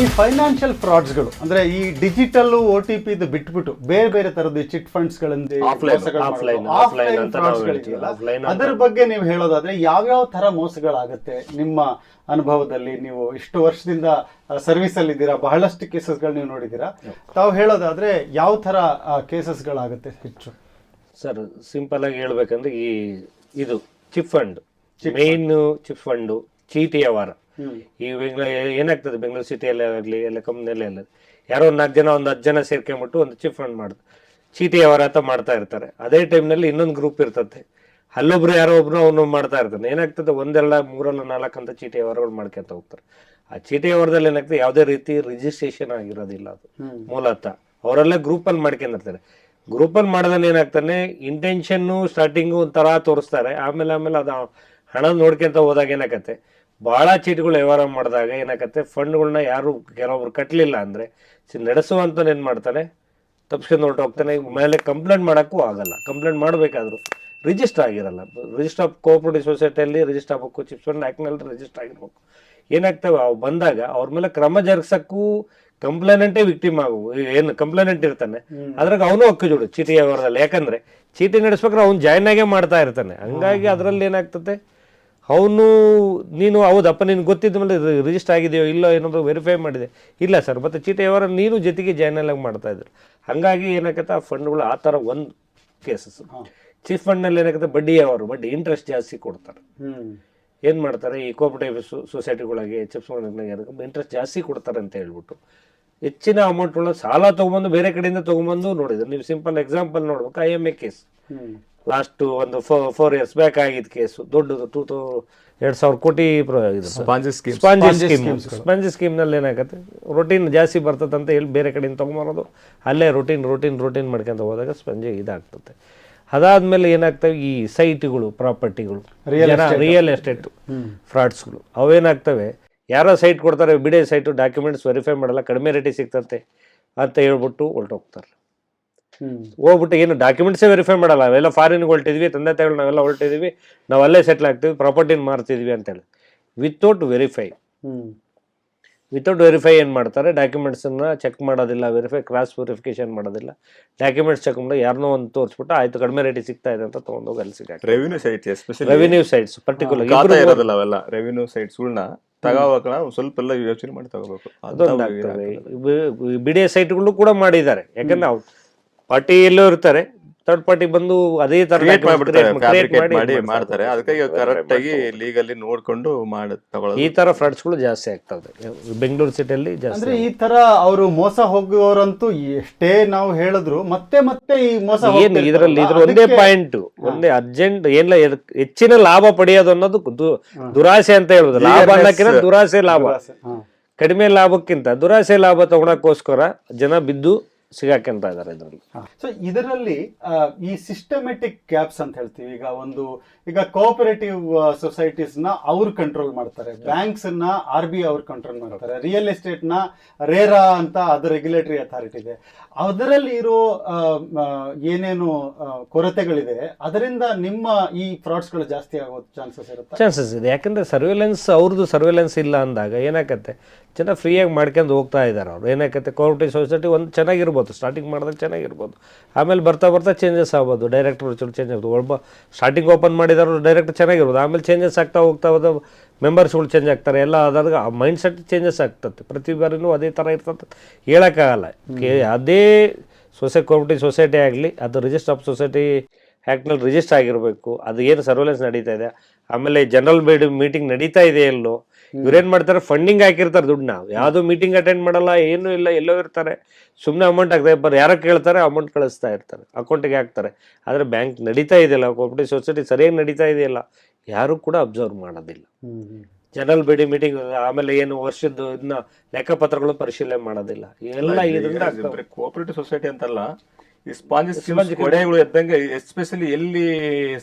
ಈ ಫೈನಾನ್ಷಿಯಲ್ ಫ್ರಾಡ್ಸ್ಗಳು ಅಂದ್ರೆ ಈ ಡಿಜಿಟಲ್ ಒ ಟಿ ಪಿ ಇದು ಬಿಟ್ಬಿಟ್ಟು ಬೇರೆ ಬೇರೆ ತರದ ಚಿಟ್ ಫಂಡ್ಸ್ ಅದರ ಬಗ್ಗೆ ನೀವು ಹೇಳೋದಾದ್ರೆ ಯಾವ್ಯಾವ ತರ ಮೋಸಗಳಾಗುತ್ತೆ? ನಿಮ್ಮ ಅನುಭವದಲ್ಲಿ ನೀವು ಇಷ್ಟು ವರ್ಷದಿಂದ ಸರ್ವಿಸ್ ಅಲ್ಲಿ ಇದ್ದೀರಾ? ಬಹಳಷ್ಟು ಕೇಸಸ್ಗಳು ನೀವು ನೋಡಿದ್ದೀರಾ? ತಾವು ಹೇಳೋದಾದ್ರೆ ಯಾವ ತರ ಕೇಸಸ್ಗಳಾಗುತ್ತೆ ಹೆಚ್ಚು? ಸರ್ ಸಿಂಪಲ್ ಆಗಿ ಹೇಳ್ಬೇಕಂದ್ರೆ ಈ ಇದು chit fund main chit fund ಚೀಟಿ ವ್ಯವಹಾರ. ಹ್ಮ್ ಈ ಬೆಂಗ್ಳೂರು ಏನಾಗ್ತದೆ? ಬೆಂಗಳೂರು ಸಿಟಿಯಲ್ಲೇ ಆಗಲಿ ಎಲ್ಲ ಕಂಪ್ನಿಯಲ್ಲೇ ಎಲ್ಲ ಯಾರೋ ಒಂದು ನಾಲ್ಕು ಜನ ಒಂದು ಹತ್ತು ಜನ ಸೇರ್ಕೊಂಡ್ಬಿಟ್ಟು ಒಂದು ಚಿಪ್ ಫಂಡ್ ಮಾಡ್ತಾರೆ ಚೀಟಿ ಅಂತ ಮಾಡ್ತಾ ಇರ್ತಾರೆ. ಅದೇ ಟೈಮ್ನಲ್ಲಿ ಇನ್ನೊಂದು ಗ್ರೂಪ್ ಇರ್ತದೆ. ಅಲ್ಲೊಬ್ರು ಯಾರೋ ಒಬ್ರು ಅವನು ಮಾಡ್ತಾ ಇರ್ತಾನೆ. ಏನಾಗ್ತದೆ? ಒಂದೆಲ್ಲ ಮೂರಲ್ಲ ನಾಲ್ಕು ಅಂತ ಚೀಟಿ ವ್ಯವಹಾರಗಳು ಮಾಡ್ಕೊಂತ ಹೋಗ್ತಾರೆ. ಆ ಚೀಟಿ ವ್ಯವಹಾರದಲ್ಲಿ ಏನಾಗ್ತದೆ? ಯಾವುದೇ ರೀತಿ ರಿಜಿಸ್ಟ್ರೇಷನ್ ಆಗಿರೋದಿಲ್ಲ ಅದು. ಮೂಲತಃ. ಅವರೆಲ್ಲ ಗ್ರೂಪಲ್ಲಿ ಮಾಡ್ಕೊಂಡಿರ್ತಾರೆ. ಗ್ರೂಪಲ್ಲಿ ಮಾಡೋದನ್ನ ಏನಾಗ್ತಾನೆ? ಇಂಟೆನ್ಷನ್ನು ಸ್ಟಾರ್ಟಿಂಗು ಒಂಥರ ತೋರಿಸ್ತಾರೆ. ಆಮೇಲೆ ಆಮೇಲೆ ಅದು ಹಣ ನೋಡ್ಕೊಂತ ಹೋದಾಗ ಏನಾಗತ್ತೆ? ಭಾಳ ಚೀಟಿಗಳು ವ್ಯವಹಾರ ಮಾಡಿದಾಗ ಏನಾಗತ್ತೆ? ಫಂಡ್ಗಳನ್ನ ಯಾರು ಕೆಲವೊಬ್ರು ಕಟ್ಟಲಿಲ್ಲ ಅಂದರೆ ನಡೆಸುವಂತ ಏನು ಮಾಡ್ತಾನೆ? ತಪ್ಸ್ಕೊಂಡು ಹೊರಟೋಗ್ತಾನೆ ಮೇಲೆ ಕಂಪ್ಲೇಂಟ್ ಮಾಡೋಕ್ಕೂ ಆಗಲ್ಲ. ಕಂಪ್ಲೇಂಟ್ ಮಾಡಬೇಕಾದ್ರು ರಿಜಿಸ್ಟರ್ ಆಗಿರಲ್ಲ. ರಿಜಿಸ್ಟರ್ ಆಫ್ ಕೋಆಪರೇಟಿವ್ ಸೊಸೈಟಿಯಲ್ಲಿ ರಿಜಿಸ್ಟರ್ ಆಗಬೇಕು ಚಿಪ್ಸ್ ಫಂಡ್ ಆ್ಯಕ್ಟ್ನಲ್ಲಿ ರಿಜಿಸ್ಟರ್ ಆಗಿರ್ಬೇಕು. ಏನಾಗ್ತವೆ? ಅವು ಬಂದಾಗ ಅವ್ರ ಮೇಲೆ ಕ್ರಮ ಜರುಗಿಸೋಕ್ಕೂ ಕಂಪ್ಲೇನೆಂಟೇ ವಿಕ್ಟಿಮ್ ಆಗು ಏನು ಕಂಪ್ಲೇನೆಂಟ್ ಇರ್ತಾನೆ. ಅದ್ರಾಗ ಅವನು ಹಕ್ಕು ಜೋಡು. ಚೀಟಿ ವ್ಯವಹಾರದಲ್ಲಿ. ಯಾಕಂದ್ರೆ ಚೀಟಿ ನಡೆಸ್ಬೇಕಾದ್ರೆ ಅವ್ನು ಜಾಯ್ನ್ ಆಗೇ ಮಾಡ್ತಾ ಇರ್ತಾನೆ. ಹಂಗಾಗಿ ಅದರಲ್ಲಿ ಏನಾಗ್ತದೆ? ಅವನು ನೀನು ಹೌದಪ್ಪ ನಿನ್ಗೆ ಗೊತ್ತಿದ್ದ ಮೇಲೆ ರಿಜಿಸ್ಟರ್ ಆಗಿದೆಯೋ ಇಲ್ಲೋ ಏನಾದ್ರು ವೆರಿಫೈ ಮಾಡಿದೆ. ಇಲ್ಲ ಸರ್ ಮತ್ತು ಚೀಟಿ ವ್ಯವಹಾರ ನೀನು ಜೊತೆಗೆ ಜಾಯ್ನ್ ಆಗಿ ಮಾಡ್ತಾ ಇದ್ರು. ಹಂಗಾಗಿ ಏನಾಗತ್ತೆ ಆ ಫಂಡ್ಗಳು ಆ ಥರ ಒಂದು ಕೇಸಸ್ ಚೀಫ್ ಫಂಡ್ನಲ್ಲಿ ಏನಾಗುತ್ತೆ ಬಡ್ಡಿ ವ್ಯವಹಾರ ಬಡ್ಡಿ ಇಂಟ್ರೆಸ್ಟ್ ಜಾಸ್ತಿ ಕೊಡ್ತಾರೆ. ಏನು ಮಾಡ್ತಾರೆ ಈ ಕೋಪರೇಟಿವ್ ಸೊಸೈಟಿಗಳಿಗೆ ಚಿಪ್ಸ್ ಇಂಟ್ರೆಸ್ಟ್ ಜಾಸ್ತಿ ಕೊಡ್ತಾರೆ ಅಂತ ಹೇಳ್ಬಿಟ್ಟು ಹೆಚ್ಚಿನ ಅಮೌಂಟ್ಗಳನ್ನ ಸಾಲ ತೊಗೊಂಬಂದು ಬೇರೆ ಕಡೆಯಿಂದ ತೊಗೊಂಬಂದು ನೋಡಿದ್ರು. ನೀವು ಸಿಂಪಲ್ ಎಕ್ಸಾಂಪಲ್ ನೋಡ್ಬೇಕು I M A case last ಒಂದು ಫೋರ್ ಇಯರ್ಸ್ ಬ್ಯಾಕ್ ಆಗಿದ್ದ ಕೇಸು. ದೊಡ್ಡದು ಟೂ ಟು ಎರಡು ಸಾವಿರ ಕೋಟಿ Ponzi scheme Ponzi scheme Ponzi ಸ್ಕೀಮ್ನಲ್ಲಿ ಏನಾಗುತ್ತೆ? ರೊಟೀನ್ ಜಾಸ್ತಿ ಬರ್ತದೆ ಅಂತ ಹೇಳಿ ಬೇರೆ ಕಡೆಯಿಂದ ತೊಗೊಂಬರೋದು. ಅಲ್ಲೇ ರೊಟೀನ್ ರೊಟೀನ್ ರೊಟೀನ್ ಮಾಡ್ಕೊಂತ ಹೋದಾಗ ಸ್ಪಂಜಿ ಇದಾಗ್ತದೆ. ಅದಾದ್ಮೇಲೆ ಏನಾಗ್ತವೆ? ಈ ಸೈಟ್ಗಳು ಪ್ರಾಪರ್ಟಿಗಳು ರಿಯಲ್ ಎಸ್ಟೇಟ್ ಫ್ರಾಡ್ಸ್ಗಳು. ಅವೇನಾಗ್ತವೆ? ಯಾರೋ ಸೈಟ್ ಕೊಡ್ತಾರೆ ಬಿಡೇ ಸೈಟು ಡಾಕ್ಯುಮೆಂಟ್ಸ್ ವೆರಿಫೈ ಮಾಡಲ್ಲ ಕಡಿಮೆ ರೇಟಿಗೆ ಸಿಗ್ತಂತೆ ಅಂತ ಹೇಳ್ಬಿಟ್ಟು ಹೊರಟೋಗ್ತಾರೆ. ಹೋಗ್ಬಿಟ್ಟು ಏನು ಡಾಕ್ಯುಮೆಂಟ್ಸೇ ವೆರಿಫೈ ಮಾಡಲ್ಲ. ಅವೆಲ್ಲ ಫಾರಿನ್ಗೆ ಹೊರಟಿದ್ವಿ ತಂದೆ ತಾಯಿಗಳು ನಾವೆಲ್ಲ ಹೊಲ್ಟಿದ್ವಿ ನಾವಲ್ಲೇ ಅಲ್ಲೇ ಸೆಟ್ಲ್ ಆಗ್ತೀವಿ ಪ್ರಾಪರ್ಟಿನ ಮಾರ್ತಿದ್ವಿ ಅಂತೇಳಿ. ವಿತೌಟ್ ವೆರಿಫೈ ಹ್ಮ್. ವಿತೌಟ್ ವೆರಿಫೈ ಏನು ಮಾಡ್ತಾರೆ? ಡಾಕ್ಯುಮೆಂಟ್ಸನ್ನ ಚೆಕ್ ಮಾಡೋದಿಲ್ಲ ವೆರಿಫೈ ಕ್ರಾಸ್ ವೆರಿಫಿಕೇಶನ್ ಮಾಡೋದಿಲ್ಲ. ಡಾಕ್ಯುಮೆಂಟ್ಸ್ ಚೆಕ್ ಮಾಡಿ ಯಾರನ್ನೋ ಒಂದು ತೋರಿಸ್ಬಿಟ್ಟು ಆಯ್ತು ಕಡಿಮೆ ರೇಟಿಗೆ ಸಿಗ್ತಾ ಇದೆ ಅಂತ ತೊಗೊಂಡೋಗಿ ಅಲ್ಲಿ ಸಿಗಾಕ. Revenue site especially revenue sites particular khata ಇರೋದಿಲ್ಲ ಅವೆಲ್ಲ ರೆವಿನ್ಯೂ ಸೈಟ್ಸ್ಗಳನ್ನ ತಗೋವಾಗ ಸ್ವಲ್ಪ ಎಲ್ಲ ಯೋಚನೆ ಮಾಡಿ ತಗೋಬೇಕು. ಅದೊಂದು ಆಗ್ತವೆ ಬಿ- ಬಿಡಿ ಸೈಟ್ಗಳು ಕೂಡ ಮಾಡಿದ್ದಾರೆ. ಯಾಕಂದ್ರೆ ಅವ್ರು ಪಾರ್ಟಿ ಎಲ್ಲೋ ಇರ್ತಾರೆ. ಥರ್ಡ್ ಪಾರ್ಟಿ ಬಂದು ಅದೇ ತರ ಕ್ರಿಯೇಟ್ ಮಾಡಿ- ಮಾಡ್ತಾರೆ. ಅದಕ್ಕಾಗಿ ಕರೆಕ್ಟ್ ಆಗಿ ಲೀಗಲ್ಲಿ ನೋಡ್ಕೊಂಡು ಮಾಡಿ ಈ ತರ ಫ್ರಾಡ್ಸ್ಗಳು ಜಾಸ್ತಿ ಆಗ್ತವೆ. ಬೆಂಗಳೂರು ಸಿಟಿಯಲ್ಲಿ ಜಾಸ್ತಿ ಅಂದ್ರೆ ಈ ತರ ಅವರು ಮೋಸ ಹೋಗುವವರಂತೂ ಎಷ್ಟೇ ನಾವು ಹೇಳಿದ್ರು ಮತ್ತೆ ಮತ್ತೆ ಈ ಮೋಸ ಏನು ಇದರಲ್ಲಿ ಇದ್ರ ಒಂದೇ ಪಾಯಿಂಟ್ ಒಂದೇ ಅರ್ಜೆಂಟ್ ಏನಿಲ್ಲ ಹೆಚ್ಚಿನ ಲಾಭ ಪಡೆಯೋದು ಅನ್ನೋದು ದುರಾಸೆ ಅಂತ ಹೇಳುದು. ಲಾಭ. ಅನ್ನಕ್ಕಿಂತ ದುರಾಸೆ ಲಾಭ. ಕಡಿಮೆ ಲಾಭಕ್ಕಿಂತ ದುರಾಸೆ ಲಾಭ ತಗೊಳಕ್ಕೋಸ್ಕರ ಜನ ಬಿದ್ದು ಸಿಗಾಕೊಂತ ಇದಾರೆ ಇದರಲ್ಲಿ. ಸೊ ಇದರಲ್ಲಿ ಈ ಸಿಸ್ಟಮೆಟಿಕ್ ಗ್ಯಾಪ್ಸ್ ಅಂತ ಹೇಳ್ತೀವಿ. ಈಗ ಒಂದು ಈಗ ಕೋಆಪರೇಟಿವ್ ಸೊಸೈಟೀಸ್ನ ಅವ್ರು ಕಂಟ್ರೋಲ್ ಮಾಡ್ತಾರೆ. ಬ್ಯಾಂಕ್ಸ್ನ ಆರ್ ಬಿ ಅವ್ರು ಕಂಟ್ರೋಲ್ ಮಾಡ್ತಾರೆ. ರಿಯಲ್ ಎಸ್ಟೇಟ್ನ ರೇರಾ ಅಂತ ಅದು ರೆಗ್ಯುಲೇಟರಿ ಅಥಾರಿಟಿ ಇದೆ. ಅದರಲ್ಲಿ ಇರೋ ಏನೇನು ಕೊರತೆಗಳಿದೆ, ಅದರಿಂದ ನಿಮ್ಮ ಈ ಫ್ರಾಡ್ಸ್ಗಳು ಜಾಸ್ತಿ ಆಗೋ ಚಾನ್ಸಸ್ ಇರುತ್ತೆ? ಚಾನ್ಸಸ್ ಇದೆ. ಯಾಕಂದ್ರೆ ಸರ್ವೆಲೆನ್ಸ್, ಅವ್ರದ್ದು ಸರ್ವೆಲೆನ್ಸ್ ಇಲ್ಲ ಅಂದಾಗ ಏನಾಗತ್ತೆ, ಜನ ಫ್ರೀಯಾಗಿ ಮಾಡ್ಕೊಂಡು ಹೋಗ್ತಾ ಇದ್ದಾರೆ ಅವ್ರು. ಏನಾಗತ್ತೆ ಕೋಆಪರೇಟಿವ್ ಸೊಸೈಟಿ ಒಂದು ಚೆನ್ನಾಗಿರ್ಬೋದು ಸ್ಟಾರ್ಟಿಂಗ್ ಮಾಡಿದಾಗ ಚೆನ್ನಾಗಿರ್ಬೋದು. ಆಮೇಲೆ ಬರ್ತಾ ಬರ್ತಾ ಚೇಂಜಸ್ ಆಗ್ಬೋದು. ಡೈರೆಕ್ಟರ್ ಚೇಂಜ್ ಆಗ್ಬೋದು. ಒಬ್ಬ ಸ್ಟಾರ್ಟಿಂಗ್ ಓಪನ್ ಮಾಡಿದವರು ಡೈರೆಕ್ಟ್ ಚೆನ್ನಾಗಿರ್ಬೋದು. ಆಮೇಲೆ ಚೇಂಜಸ್ ಆಗ್ತಾ ಹೋಗ್ತಾ ಹೋದ ಮೆಂಬರ್ಸ್ಗಳು ಚೇಂಜ್ ಆಗ್ತಾರೆ, ಎಲ್ಲ ಅದಾಗ ಮೈಂಡ್ ಸೆಟ್ ಚೇಂಜಸ್ ಆಗ್ತದೆ. ಪ್ರತಿ ಬಾರಿನೂ ಅದೇ ಥರ ಇರ್ತದೆ. ಹೇಳೋಕ್ಕಾಗಲ್ಲ. ಅದೇ ಸೊಸೈ ಕೋಪರೇಟಿವ್ ಸೊಸೈಟಿ ಆಗಲಿ, ಅದು ರಿಜಿಸ್ಟರ್ ಆಫ್ ಸೊಸೈಟಿ ಆ್ಯಕ್ಟ್ನಲ್ಲಿ ರಿಜಿಸ್ಟರ್ ಆಗಿರಬೇಕು. ಅದು ಏನು ಸರ್ವೆಲೆನ್ಸ್ ನಡೀತಾ ಇದೆ. ಆಮೇಲೆ ಜನರಲ್ ಮೀಟಿಂಗ್ ನಡೀತಾ ಇದೆ ಎಲ್ಲೋ ಇವ್ರೇನ್ ಮಾಡ್ತಾರೆ? ಫಂಡಿಂಗ್ ಹಾಕಿರ್ತಾರೆ ದುಡ್ಡನ್ನ. ಯಾವ್ದು ಮೀಟಿಂಗ್ ಅಟೆಂಡ್ ಮಾಡಲ್ಲ ಏನು ಇಲ್ಲ ಎಲ್ಲೋ ಇರ್ತಾರೆ. ಸುಮ್ಮನೆ ಅಮೌಂಟ್ ಹಾಕ್ತಾರೆ ಬರ್ ಯಾರೋ ಕೇಳ್ತಾರೆ ಅಮೌಂಟ್ ಕಳಿಸ್ತಾ ಇರ್ತಾರೆ. ಅಕೌಂಟಿಗೆ ಹಾಕ್ತಾರೆ. ಆದ್ರೆ ಬ್ಯಾಂಕ್ ನಡೀತಾ ಇದೆಯಲ್ಲ ಕೋಪರೇಟಿವ್ ಸೊಸೈಟಿ ಸರಿಯಾಗಿ ನಡೀತಾ ಇದೆಯಲ್ಲ ಯಾರು ಕೂಡ ಅಬ್ಸರ್ವ್ ಮಾಡೋದಿಲ್ಲ. ಜನರಲ್ ಬಿಡಿ ಮೀಟಿಂಗ್ ಆಮೇಲೆ ಏನು ವರ್ಷದ್ದು ಇದನ್ನ ಲೆಕ್ಕಪತ್ರಗಳು ಪರಿಶೀಲನೆ ಮಾಡೋದಿಲ್ಲ. ಎಲ್ಲ ಇದರಿಂದ ಕೋಪರೇಟಿವ್ ಕೋಆಪರೇಟಿವ್ ಸೊಸೈಟಿ ಅಂತಲ್ಲ ಈ ಸ್ಪಾಂಜಸ್ ಕೊಡೆಗಳು ಇದ್ದಂಗೆ ಎಸ್ಪೆಷಲಿ ಎಲ್ಲಿ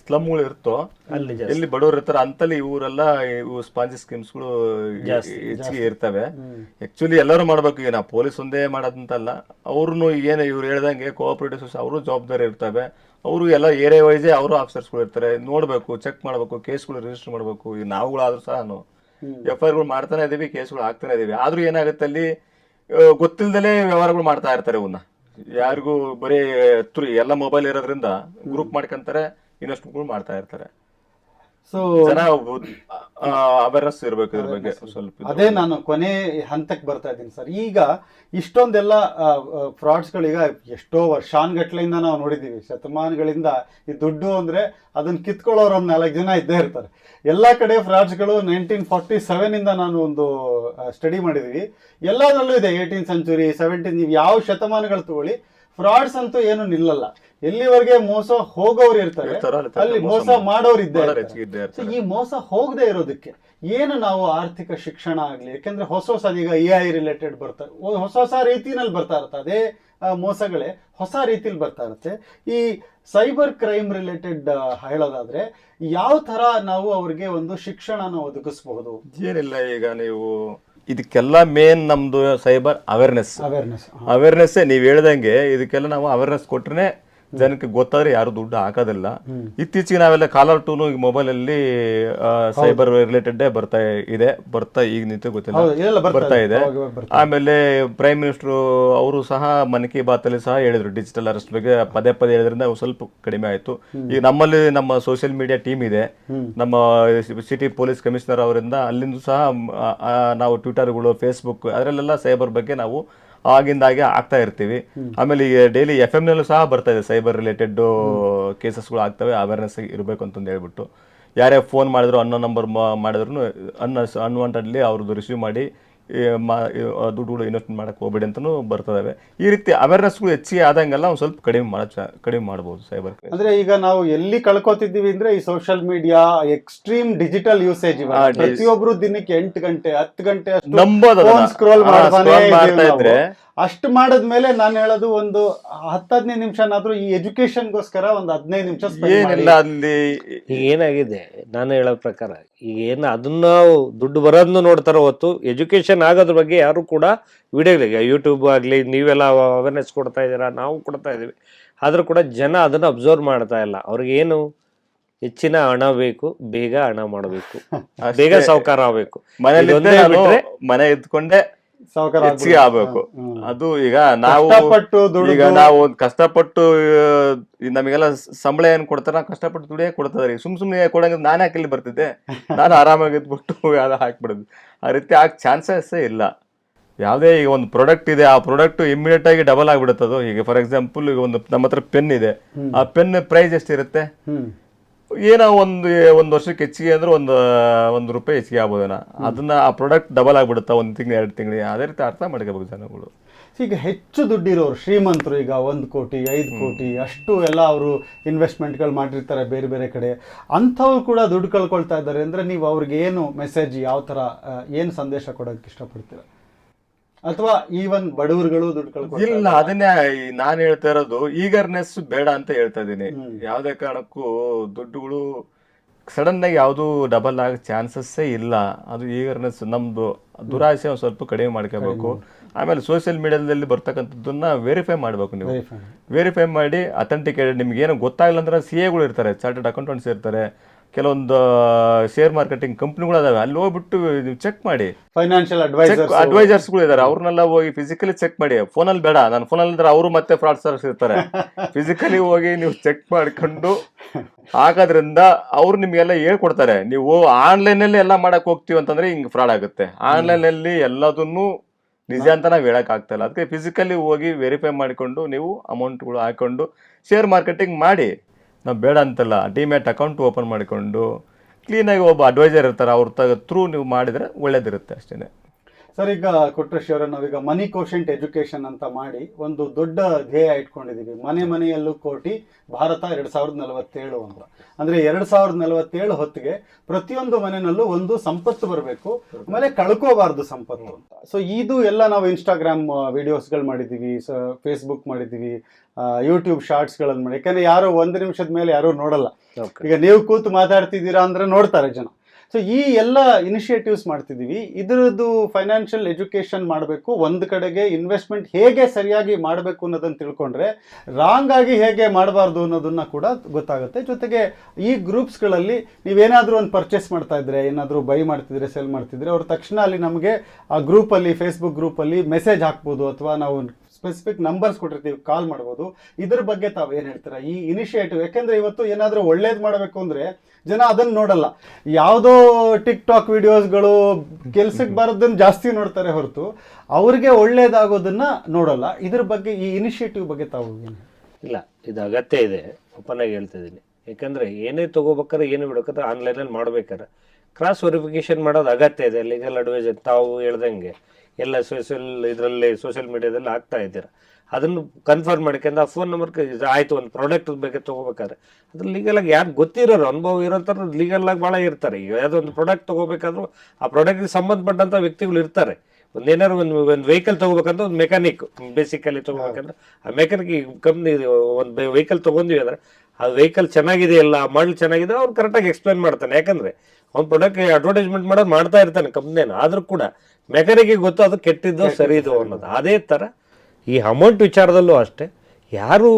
ಸ್ಲಮ್ಗಳು ಇರುತ್ತೋ ಅಲ್ಲಿ. ಎಲ್ಲಿ ಬಡವರು ಇರ್ತಾರ ಅಂತಲ್ಲಿ ಇವರೆಲ್ಲ ಇವು ಸ್ಪಾಂಜಿ ಸ್ಕೀಮ್ಸ್ಗಳು ಹೆಚ್ಚಿಗೆ ಇರ್ತವೆ. ಆಕ್ಚುಲಿ ಎಲ್ಲರೂ ಮಾಡ್ಬೇಕು ಈಗ ನಾವು ಪೊಲೀಸ್ ಒಂದೇ ಮಾಡೋದಂತಲ್ಲ ಅವ್ರು ಏನು ಇವ್ರು ಹೇಳ್ದಂಗೆ ಕೋಆಪರೇಟಿವ್ ಸೊಸೈಟಿ ಅವರು ಜವಾಬ್ದಾರಿ ಇರ್ತವೆ. ಅವರು ಎಲ್ಲ ಏರಿಯಾ ವೈಸೇ ಅವರು ಆಫೀಸರ್ಸ್ಗಳು ಇರ್ತಾರೆ. ನೋಡ್ಬೇಕು ಚೆಕ್ ಮಾಡ್ಬೇಕು ಕೇಸ್ಗಳು ರಿಜಿಸ್ಟರ್ ಮಾಡ್ಬೇಕು. ಈ ನಾವುಗಳಾದ್ರೂ ಸಹ ಎಫ್ ಐ ಗಳು ಮಾಡ್ತಾನೆ ಇದೀವಿ ಕೇಸ್ಗಳು ಆಗ್ತಾನೆ ಇದೀವಿ. ಆದ್ರೂ ಏನಾಗುತ್ತೆ ಅಲ್ಲಿ ಗೊತ್ತಿಲ್ಲದಲೇ ವ್ಯವಹಾರಗಳು ಮಾಡ್ತಾ ಇರ್ತಾರೆ ಇವನ್ನ ಯಾರಿಗೂ ಬರೀ ಥ್ರೂ ಎಲ್ಲ ಮೊಬೈಲ್ ಇರೋದ್ರಿಂದ ಗ್ರೂಪ್ ಮಾಡ್ಕೊಂತಾರೆ ಇನ್ವೆಸ್ಟ್ಮೆಂಟ್ಗಳು ಮಾಡ್ತಾ ಇರ್ತಾರೆ. ಸೊ ಅವೇರ್ನೆಸ್ ಇರ್ಬೇಕು ಇದ್ರ ಬಗ್ಗೆ ಸ್ವಲ್ಪ ಅದೇ ನಾನು ಕೊನೆ ಹಂತಕ್ಕೆ ಬರ್ತಾ ಇದ್ದೀನಿ ಸರ್. ಈಗ ಇಷ್ಟೊಂದೆಲ್ಲ ಫ್ರಾಡ್ಸ್ಗಳೀಗ ಎಷ್ಟೋ ವರ್ಷಾನ್ಗಟ್ಲೆಯಿಂದ ನಾವು ನೋಡಿದ್ದೀವಿ. ಶತಮಾನಗಳಿಂದ ಈ ದುಡ್ಡು ಅಂದ್ರೆ ಅದನ್ನ ಕಿತ್ಕೊಳ್ಳೋರು ಒಂದು ನಾಲ್ಕು ಜನ ಇದ್ದೇ ಇರ್ತಾರೆ. ಎಲ್ಲ ಕಡೆ ಫ್ರಾಡ್ಸ್ಗಳು ನೈನ್ಟೀನ್ ಫಾರ್ಟಿ ಸೆವೆನಿಂದ ನಾನು ಒಂದು ಸ್ಟಡಿ ಮಾಡಿದೀವಿ ಎಲ್ಲದರಲ್ಲೂ ಇದೆ. ಏಯ್ಟೀನ್ ಸೆಂಚುರಿ ಸೆವೆಂಟೀನ್ ನೀವು ಯಾವ ಶತಮಾನಗಳು ತಗೊಳ್ಳಿ ಫ್ರಾಡ್ಸ್ ಅಂತೂ ಏನು ನಿಲ್ಲಲ್ಲ. ಎಲ್ಲಿವರೆಗೆ ಮೋಸ ಹೋಗೋರು ಇರ್ತಾರೆ ಅಲ್ಲಿ ಮೋಸ ಮಾಡೋರು ಇದ್ದಾರೆ. ಈ ಮೋಸ ಹೋಗದೆ ಇರೋದಕ್ಕೆ ಏನು ನಾವು ಆರ್ಥಿಕ ಶಿಕ್ಷಣ ಆಗ್ಲಿ ಯಾಕೆಂದ್ರೆ ಹೊಸ ಹೊಸ ಈಗ ಎ ಐ ರಿಲೇಟೆಡ್ ಬರ್ತಾರೆ ಹೊಸ ಹೊಸ ರೀತಿನಲ್ಲಿ ಬರ್ತಾ ಇರುತ್ತೆ. ಅದೇ ಮೋಸಗಳೇ ಹೊಸ ರೀತಿಲಿ ಬರ್ತಾ ಇರುತ್ತೆ. ಈ ಸೈಬರ್ ಕ್ರೈಮ್ ರಿಲೇಟೆಡ್ ಹೇಳೋದಾದ್ರೆ ಯಾವ ತರ ನಾವು ಅವ್ರಿಗೆ ಒಂದು ಶಿಕ್ಷಣನ ಒದಗಿಸಬಹುದು? ಏನಿಲ್ಲ ಈಗ ನೀವು ಇದಕ್ಕೆಲ್ಲ ಮೇನ್ ನಮ್ಮದು ಸೈಬರ್ ಅವೇರ್ನೆಸ್ ಅವೇರ್ನೆಸ್ ಅವೇರ್ನೆಸ್ಸೇ ನೀವು ಹೇಳ್ದಂಗೆ ಇದಕ್ಕೆಲ್ಲ ನಾವು ಅವೇರ್ನೆಸ್ ಕೊಟ್ರೆ ಜನಕ್ಕೆ ಗೊತ್ತಾದ್ರೆ ಯಾರು ದುಡ್ಡು ಹಾಕೋದಿಲ್ಲ. ಇತ್ತೀಚೆಗೆ ನಾವೆಲ್ಲ ಕಾಲರ್ ಟೂಲು ಈಗ ಮೊಬೈಲ್ ಅಲ್ಲಿ ಸೈಬರ್ ರಿಲೇಟೆಡ್ ಬರ್ತಾ ಇದೆ. ಬರ್ತಾ ಈಗ ನಿಂತು ಗೊತ್ತಿಲ್ಲ. ಬರ್ತಾ ಇದೆ. ಆಮೇಲೆ ಪ್ರೈಮ್ ಮಿನಿಸ್ಟರ್ ಅವರು ಸಹ ಮನ್ ಕಿ ಬಾತ್ ಅಲ್ಲಿ ಸಹ ಹೇಳಿದ್ರು ಡಿಜಿಟಲ್ ಅರೆಸ್ಟ್ ಬಗ್ಗೆ ಪದೇ ಪದೇ ಹೇಳಿದ್ರಿಂದ ಸ್ವಲ್ಪ ಕಡಿಮೆ ಆಯ್ತು. ಈಗ ನಮ್ಮಲ್ಲಿ ನಮ್ಮ ಸೋಷಿಯಲ್ ಮೀಡಿಯಾ ಟೀಮ್ ಇದೆ. ನಮ್ಮ ಸಿಟಿ ಪೊಲೀಸ್ ಕಮಿಷನರ್ ಅವರಿಂದ ಅಲ್ಲಿಂದ ಸಹ ನಾವು ಟ್ವಿಟರ್ಗಳು ಫೇಸ್ಬುಕ್ ಅದರಲ್ಲೆಲ್ಲ ಸೈಬರ್ ಬಗ್ಗೆ ನಾವು ಆಗಿಂದಾಗೆ ಆಗ್ತಾ ಇರ್ತೀವಿ. ಆಮೇಲೆ ಈಗ ಡೈಲಿ ಎಫ್ ಎಂ ನಲ್ಲೂ ಸಹ ಬರ್ತಾ ಇದೆ ಸೈಬರ್ ರಿಲೇಟೆಡ್ ಕೇಸಸ್ಗಳು ಆಗ್ತವೆ ಅವೇರ್ನೆಸ್ ಇರಬೇಕು ಅಂತಂದು ಹೇಳ್ಬಿಟ್ಟು. ಯಾರೇ ಫೋನ್ ಮಾಡಿದ್ರು ಅನ್ನೋ ನಂಬರ್ ಮಾಡಿದ್ರು ಅನ್ನ ಅನ್ವಾಂಟೆಡ್ಲಿ ಅವ್ರದ್ದು ರಿಸೀವ್ ಮಾಡಿ ಮಾ- ದುಡ್ಡುಗಳು ಇನ್ವೆಸ್ಟ್ ಮಾಡಕ್ಕೆ ಹೋಗ್ಬೇಡಿ ಅಂತಲೂ ಬರ್ತದವೆ. ಈ ರೀತಿ ಅವೇರ್ನೆಸ್ಗಳು ಹೆಚ್ಚಿಗೆ ಆದಂಗೆಲ್ಲ ಒಂದು ಸ್ವಲ್ಪ ಕಡಿಮೆ ಮಾಡ ಕಡಿಮೆ ಮಾಡ್ಬೋದು ಸೈಬರ್ ಅಂದ್ರೆ ಈಗ ನಾವು ಎಲ್ಲಿ ಕಳ್ಕೊತಿದ್ದೀವಿ ಅಂದ್ರೆ ಈ social media extreme digital usage ಪ್ರತಿಯೊಬ್ಬರು ದಿನಕ್ಕೆ ಎಂಟು ಗಂಟೆ ಹತ್ತು ಗಂಟೆ ಅಷ್ಟು. ಸ್ಕ್ರೋಲ್ ಮಾಡ್ತಾ ಇದ್ರೆ ಅಷ್ಟು ಮಾಡದ್ಮೇಲೆ ನಾನು ಹೇಳೋದು ಒಂದು ಹತ್ತು ಹದಿನೈದು ನಿಮಿಷನಾದ್ರೂ ಈ ಎಜುಕೇಶನ್ಗೋಸ್ಕರ ಒಂದು ಹದಿನೈದು ನಿಮಿಷ spend ಮಾಡಿ. ಏನಿಲ್ಲ ಅಲ್ಲಿ ಈಗ ಏನಾಗಿದೆ? ನಾನು ಹೇಳೋ ಪ್ರಕಾರ ಈಗ ಏನು ಅದನ್ನ ದುಡ್ಡು ಬರೋದನ್ನು ನೋಡ್ತಾರೋ ಹೊತ್ತು ಎಜುಕೇಶನ್ ಆಗೋದ್ರ ಬಗ್ಗೆ ಯಾರು ಕೂಡ ವಿಡಿಯೋಗಳಿಗೆ ಯೂಟ್ಯೂಬ್ ಆಗಲಿ ನೀವೆಲ್ಲ ಅವೇರ್ನೆಸ್ ಕೊಡ್ತಾ ಇದ್ದೀರಾ? ನಾವು ಕೊಡ್ತಾ ಇದ್ದೀವಿ. ಆದರೂ ಕೂಡ ಜನ ಅದನ್ನು ಅಬ್ಸರ್ವ್ ಮಾಡ್ತಾ ಇಲ್ಲ. ಅವ್ರಿಗೇನು ಹೆಚ್ಚಿನ ಹಣ ಬೇಕು ಬೇಗ ಹಣ ಮಾಡಬೇಕು. ಬೇಗ ಸಾವುಕಾರ ಆಗಬೇಕು. ಮನೇಲಿ ಇದೊಂದೇ ನಾನು ಬಿಟ್ರೆ- ಮನೆ ಇದ್ಕೊಂಡೆ ಹೆಚ್ಚಿಗೆ. ಆಗ್ಬೇಕು. ಅದು ಈಗ ನಾವು ಈಗ ನಾವು ಒಂದ್ ಕಷ್ಟಪಟ್ಟು ನಮಗೆಲ್ಲ ಸಂಬಳ ಏನ್ ಕೊಡ್ತಾರ ನಾವು ಕಷ್ಟಪಟ್ಟು ದುಡಿಯೇ ಕೊಡ್ತದ್ರಿ ಸುಮ್ ಸುಮ್ನೆ ಕೊಡಂಗ ನಾನು ಯಾಕೆ ಇಲ್ಲಿ ಬರ್ತಿದ್ದೆ? ನಾನು ಆರಾಮಾಗಿ ಇದ್ಬಿಟ್ಟು ಅದ ಹಾಕ್ಬಿಡೋದು. ಆ ರೀತಿ ಆಗ ಚಾನ್ಸಸ್ ಇಲ್ಲ. ಯಾವುದೇ ಈಗ ಒಂದು ಪ್ರಾಡಕ್ಟ್ ಇದೆ ಆ ಪ್ರಾಡಕ್ಟ್ ಇಮಿಡಿಯೇಟ್ ಆಗಿ ಡಬಲ್ ಆಗ್ಬಿಡುತ್ತೆ ಅದು ಈಗ ಫಾರ್ ಎಕ್ಸಾಂಪಲ್ ಈಗ ಒಂದು ನಮ್ಮ ಹತ್ರ ಪೆನ್ ಇದೆ. ಆ ಪೆನ್ ಪ್ರೈಸ್ ಎಷ್ಟಿರುತ್ತೆ? ಏನೋ ಒಂದು ಒಂದು ವರ್ಷಕ್ಕೆ ಹೆಚ್ಚಿಗೆ ಅಂದ್ರೆ ಒಂದು ಒಂದು ರೂಪಾಯಿ ಹೆಚ್ಚಿಗೆ ಆಗ್ಬೋದೇನ. ಅದನ್ನ ಆ ಪ್ರಾಡಕ್ಟ್ ಡಬಲ್ ಆಗ್ಬಿಡುತ್ತಾ ಒಂದು ತಿಂಗಳು ಎರಡು ತಿಂಗಳು ಅದೇ ರೀತಿ ಅರ್ಥ ಮಾಡ್ಕೋಬೇಕು ಜನಗಳು. ಈಗ ಹೆಚ್ಚು ದುಡ್ಡಿರೋರು ಶ್ರೀಮಂತರು ಈಗ ಒಂದು ಕೋಟಿ ಐದು ಕೋಟಿ ಅಷ್ಟು ಎಲ್ಲ ಅವರು ಇನ್ವೆಸ್ಟ್ಮೆಂಟ್ಗಳು ಮಾಡಿರ್ತಾರೆ ಬೇರೆ ಬೇರೆ ಕಡೆ. ಅಂಥವ್ರು ಕೂಡ ದುಡ್ಡು ಕಳ್ಕೊಳ್ತಾ ಇದ್ದಾರೆ ಅಂದರೆ ನೀವು ಅವ್ರಿಗೆ ಏನು ಮೆಸೇಜ್ ಯಾವ ಥರ ಏನು ಸಂದೇಶ ಕೊಡೋಕ್ಕೆ ಇಷ್ಟಪಡ್ತೀರಾ? ಅಥವಾ ಈವನ್ ಬಡವರುಗಳು ದುಡ್ಡು ಕಳ್ಕೊಂಡು ಇಲ್ಲ ಅದನ್ನೇ ನಾನು ಹೇಳ್ತಾ ಇರೋದು ಈಗರ್ನೆಸ್ ಬೇಡ ಅಂತ ಹೇಳ್ತಾ ಇದೀನಿ. ಯಾವುದೇ ಯಾವ್ದೇ ಕಾರಣಕ್ಕೂ ದುಡ್ಡುಗಳು ಸಡನ್ ಆಗಿ ಯಾವುದು ಡಬಲ್ ಆಗ ಚಾನ್ಸಸ್ಸೇ ಇಲ್ಲ. ಅದು ಈಗರ್ನೆಸ್ ನಮ್ದು. ದುರಾಸೆ ಒಂದು ಸ್ವಲ್ಪ ಕಡಿಮೆ ಮಾಡ್ಕೋಬೇಕು. ಆಮೇಲೆ ಸೋಷಿಯಲ್ ಮೀಡಿಯಾದಲ್ಲಿ ಬರ್ತಕ್ಕಂಥದ್ದನ್ನ ವೆರಿಫೈ ಮಾಡ್ಬೇಕು ನೀವು. ವೆರಿಫೈ ಮಾಡಿ. ಅಥೆಂಟಿಕೇಟೆಡ್ ನಿಮ್ಗೆ ಏನೋ ಗೊತ್ತಾಗಿಲ್ಲ ಅಂದ್ರೆ ಸಿ ಎಗಳು ಇರ್ತಾರೆ ಚಾರ್ಟೆಡ್ ಅಕೌಂಟೆಂಟ್ಸ್ ಇರ್ತಾರೆ. ಕೆಲವೊಂದು ಶೇರ್ ಮಾರ್ಕೆಟಿಂಗ್ ಕಂಪ್ನಿಗಳು ಅದಾವೆ ಅಲ್ಲಿ ಹೋಗ್ಬಿಟ್ಟು ನೀವು ಚೆಕ್ ಮಾಡಿ. ಫೈನಾನ್ಷಿಯಲ್ ಅಡ್ವೈಸರ್ಸ್ ಅಡ್ವೈಸರ್ಸ್ಗಳು ಇದಾರೆ. ಅವ್ರನ್ನೆಲ್ಲ ಹೋಗಿ ಫಿಸಿಕಲಿ ಚೆಕ್ ಮಾಡಿ. ಫೋನಲ್ಲಿ ಬೇಡ. ನಾನು ಫೋನಲ್ಲಿ ಇದ್ರೆ ಅವರು ಮತ್ತೆ ಫ್ರಾಡ್ಸ್ಟರ್ಸ್ ಇರ್ತಾರೆ. ಫಿಸಿಕಲಿ ಹೋಗಿ ನೀವು ಚೆಕ್ ಮಾಡ್ಕೊಂಡು ಹಾಕೋದ್ರಿಂದ ಅವ್ರು ನಿಮಗೆಲ್ಲ ಹೇಳ್ಕೊಡ್ತಾರೆ. ನೀವು ಆನ್ಲೈನ್ ಅಲ್ಲಿ ಎಲ್ಲ ಮಾಡಕ್ ಹೋಗ್ತೀವಿ ಅಂತಂದ್ರೆ ಹಿಂಗ್ ಫ್ರಾಡ್ ಆಗುತ್ತೆ. ಆನ್ಲೈನ್ ಅಲ್ಲಿ ಎಲ್ಲದನ್ನು ನಿಜ ಅಂತ ನಾವು ಹೇಳಕ್ ಆಗ್ತಾ ಇಲ್ಲ. ಅದಕ್ಕೆ ಫಿಸಿಕಲಿ ಹೋಗಿ ವೆರಿಫೈ ಮಾಡಿಕೊಂಡು ನೀವು ಅಮೌಂಟ್ಗಳು ಹಾಕೊಂಡು ಶೇರ್ ಮಾರ್ಕೆಟಿಂಗ್ ಮಾಡಿ. ನಾವು ಬೇಡ ಅಂತಲ್ಲ ಡಿಮ್ಯಾಟ್ ಅಕೌಂಟ್ ಓಪನ್ ಮಾಡಿಕೊಂಡು ಕ್ಲೀನಾಗಿ ಒಬ್ಬ ಅಡ್ವೈಸರ್ ಇರ್ತಾರೆ, ಅವ್ರ ತಗ ಥ್ರೂ ನೀವು ಮಾಡಿದ್ರೆ ಒಳ್ಳೇದಿರುತ್ತೆ ಅಷ್ಟೇ ಸರ್, ಈಗ ಕೊಟ್ರೇಶ್ ಅವರೇ ನಾವೀಗ ಮನಿ ಕೋಶೆಂಟ್ ಎಜುಕೇಶನ್ ಅಂತ ಮಾಡಿ ಒಂದು ದೊಡ್ಡ ಧ್ಯೇಯ ಇಟ್ಕೊಂಡಿದೀವಿ. ಮನೆ ಮನೆಯಲ್ಲೂ ಕೋಟಿ, ಭಾರತ ಎರಡು ಸಾವಿರದ ನಲವತ್ತೇಳು ಅಂತ. ಅಂದ್ರೆ ಎರಡ್ ಸಾವಿರದ ನಲವತ್ತೇಳು ಹೊತ್ತಿಗೆ ಪ್ರತಿಯೊಂದು ಮನೆಯಲ್ಲೂ ಒಂದು ಸಂಪತ್ತು ಬರಬೇಕು. ಆಮೇಲೆ ಕಳ್ಕೋಬಾರ್ದು ಸಂಪತ್ತು ಅಂತ. ಸೊ ಇದು ಎಲ್ಲ ನಾವು ಇನ್ಸ್ಟಾಗ್ರಾಮ್ ವಿಡಿಯೋಸ್ಗಳು ಮಾಡಿದ್ದೀವಿ ಫೇಸ್ಬುಕ್ ಮಾಡಿದ್ದೀವಿ ಯೂಟ್ಯೂಬ್ ಶಾರ್ಟ್ಸ್ಗಳನ್ನು ಮಾಡಿ. ಯಾಕಂದ್ರೆ ಯಾರು ಒಂದು ನಿಮಿಷದ ಮೇಲೆ ಯಾರು ನೋಡಲ್ಲ. ಈಗ ನೀವು ಕೂತು ಮಾತಾಡ್ತಿದ್ದೀರಾ ಅಂದ್ರೆ ನೋಡ್ತಾರೆ ಜನ. ಸೊ ಈ ಎಲ್ಲ ಇನಿಷಿಯೇಟಿವ್ಸ್ ಮಾಡ್ತಿದ್ದೀವಿ. ಇದರದ್ದು ಫೈನಾನ್ಷಿಯಲ್ ಎಜುಕೇಶನ್ ಮಾಡಬೇಕು. ಒಂದು ಕಡೆಗೆ ಇನ್ವೆಸ್ಟ್ಮೆಂಟ್ ಹೇಗೆ ಸರಿಯಾಗಿ ಮಾಡಬೇಕು ಅನ್ನೋದನ್ನ ತಿಳ್ಕೊಂಡ್ರೆ ರಾಂಗ್ ಆಗಿ ಹೇಗೆ ಮಾಡಬಾರ್ದು ಅನ್ನೋದನ್ನ ಕೂಡ ಗೊತ್ತಾಗುತ್ತೆ. ಜೊತೆಗೆ ಈ ಗ್ರೂಪ್ಸ್ಗಳಲ್ಲಿ ನೀವೇನಾದರೂ ಒಂದು ಪರ್ಚೇಸ್ ಮಾಡ್ತಾ ಇದ್ರೆ ಏನಾದರೂ ಬೈ ಮಾಡ್ತಿದ್ರೆ ಸೆಲ್ ಮಾಡ್ತಿದ್ರೆ ಅವ್ರು ತಕ್ಷಣ ಅಲ್ಲಿ ನಮಗೆ ಆ ಗ್ರೂಪಲ್ಲಿ ಫೇಸ್ಬುಕ್ ಗ್ರೂಪಲ್ಲಿ ಮೆಸೇಜ್ ಹಾಕ್ಬೋದು ಅಥವಾ ನಾವು ಸ್ಪೆಸಿಫಿಕ್ ನಂಬರ್ಸ್ ಕೊಟ್ಟಿರ್ತೀವಿ ಕಾಲ್ ಮಾಡ್ಬೋದು. ಇದ್ರ ಬಗ್ಗೆ ತಾವು ಏನು ಹೇಳ್ತೀರಾ? ಈ ಇನಿಷಿಯೇಟಿವ್ ಯಾಕೆಂದ್ರೆ ಇವತ್ತು ಏನಾದರೂ ಒಳ್ಳೇದು ಮಾಡಬೇಕು ಅಂದ್ರೆ ಜನ ಅದನ್ನ ನೋಡಲ್ಲ. ಯಾವುದೋ ಟಿಕ್ ಟಾಕ್ ವಿಡಿಯೋಸ್ಗಳು ಕೆಲ್ಸಕ್ಕೆ ಬರೋದನ್ನು ಜಾಸ್ತಿ ನೋಡ್ತಾರೆ ಹೊರತು ಅವ್ರಿಗೆ ಒಳ್ಳೇದಾಗೋದನ್ನ ನೋಡಲ್ಲ. ಇದ್ರ ಬಗ್ಗೆ ಈ ಇನಿಷಿಯೇಟಿವ್ ಬಗ್ಗೆ ತಾವು ಏನು ಇಲ್ಲ, ಇದು ಅಗತ್ಯ ಇದೆ. ಓಪನ್ ಆಗಿ ಹೇಳ್ತಿದ್ದೀನಿ ಯಾಕಂದ್ರೆ ಏನೇ ತಗೋಬೇಕಾದ್ರೆ ಏನು ಬಿಡ್ಬೇಕಾದ್ರೆ ಆನ್ಲೈನಲ್ಲಿ ಮಾಡ್ಬೇಕಾದ್ರೆ ಕ್ರಾಸ್ ವೆರಿಫಿಕೇಶನ್ ಮಾಡೋದು ಅಗತ್ಯ ಇದೆ. ಲೀಗಲ್ ಅಡ್ವೈಸ್ ತಾವು ಹೇಳ್ದಂಗೆ. ಎಲ್ಲ ಸೋಷಿಯಲ್ ಇದರಲ್ಲಿ ಸೋಷಿಯಲ್ ಮೀಡಿಯಾದಲ್ಲಿ ಆಗ್ತಾ ಇದ್ದೀರ? ಅದನ್ನು ಕನ್ಫರ್ಮ್ ಮಾಡ್ಕೊಂಡು ಆ ಫೋನ್ ನಂಬರ್ ಆಯಿತು, ಒಂದು ಪ್ರಾಡಕ್ಟ್ ಬಗ್ಗೆ ತಗೋಬೇಕಾದ್ರೆ. ಅದ್ರ ಲೀಗಲ್ ಆಗಿ ಯಾರು ಗೊತ್ತಿರೋರು, ಅನುಭವ ಇರೋಂಥವ್ರು ಲೀಗಲ್ ಆಗಿ ಭಾಳ ಇರ್ತಾರೆ. ಈಗ ಯಾವುದೋ ಒಂದು ಪ್ರಾಡಕ್ಟ್ ತಗೋಬೇಕಾದ್ರೂ ಆ ಪ್ರಾಡಕ್ಟ್ಗೆ ಸಂಬಂಧಪಟ್ಟಂಥ ವ್ಯಕ್ತಿಗಳು ಇರ್ತಾರೆ. ಒಂದೇನಾದ್ರು ಒಂದು ಒಂದು ವೆಹಿಕಲ್ ತಗೋಬೇಕಂದ್ರೆ ಒಂದು ಮೆಕ್ಯಾನಿಕ್ ಬೇಸಿಕಲಿ ತಗೋಬೇಕಂದ್ರೆ ಆ ಮೆಕ್ಯಾನಿಕ್ ಕಂಪ್ನಿ ಒಂದು ವೆಹಿಕಲ್ ತಗೊಂಡ್ವಿ ಅಂದ್ರೆ ಆ ವೆಹಿಕಲ್ ಚೆನ್ನಾಗಿದೆ ಇಲ್ಲ ಮಾಡಲ್ ಚೆನ್ನಾಗಿದೆ ಅವ್ನು ಕರೆಕ್ಟಾಗಿ ಎಕ್ಸ್ಪ್ಲೈನ್ ಮಾಡ್ತಾನೆ. ಯಾಕಂದ್ರೆ ಅವ್ನು ಪ್ರಾಡಕ್ಟ್ ಅಡ್ವರ್ಟೈಸ್ಮೆಂಟ್ ಮಾಡೋದು ಮಾಡ್ತಾ ಇರ್ತಾನೆ ಕಂಪ್ನಿನ ಆದರೂ ಕೂಡ ಮೆಕ್ಯಾನಿಕ್ಗೆ ಗೊತ್ತು ಅದು ಕೆಟ್ಟಿದ್ದು ಸರಿದು ಅನ್ನೋದು. ಅದೇ ಥರ ಈ ಅಮೌಂಟ್ ವಿಚಾರದಲ್ಲೂ ಅಷ್ಟೇ ಯಾರು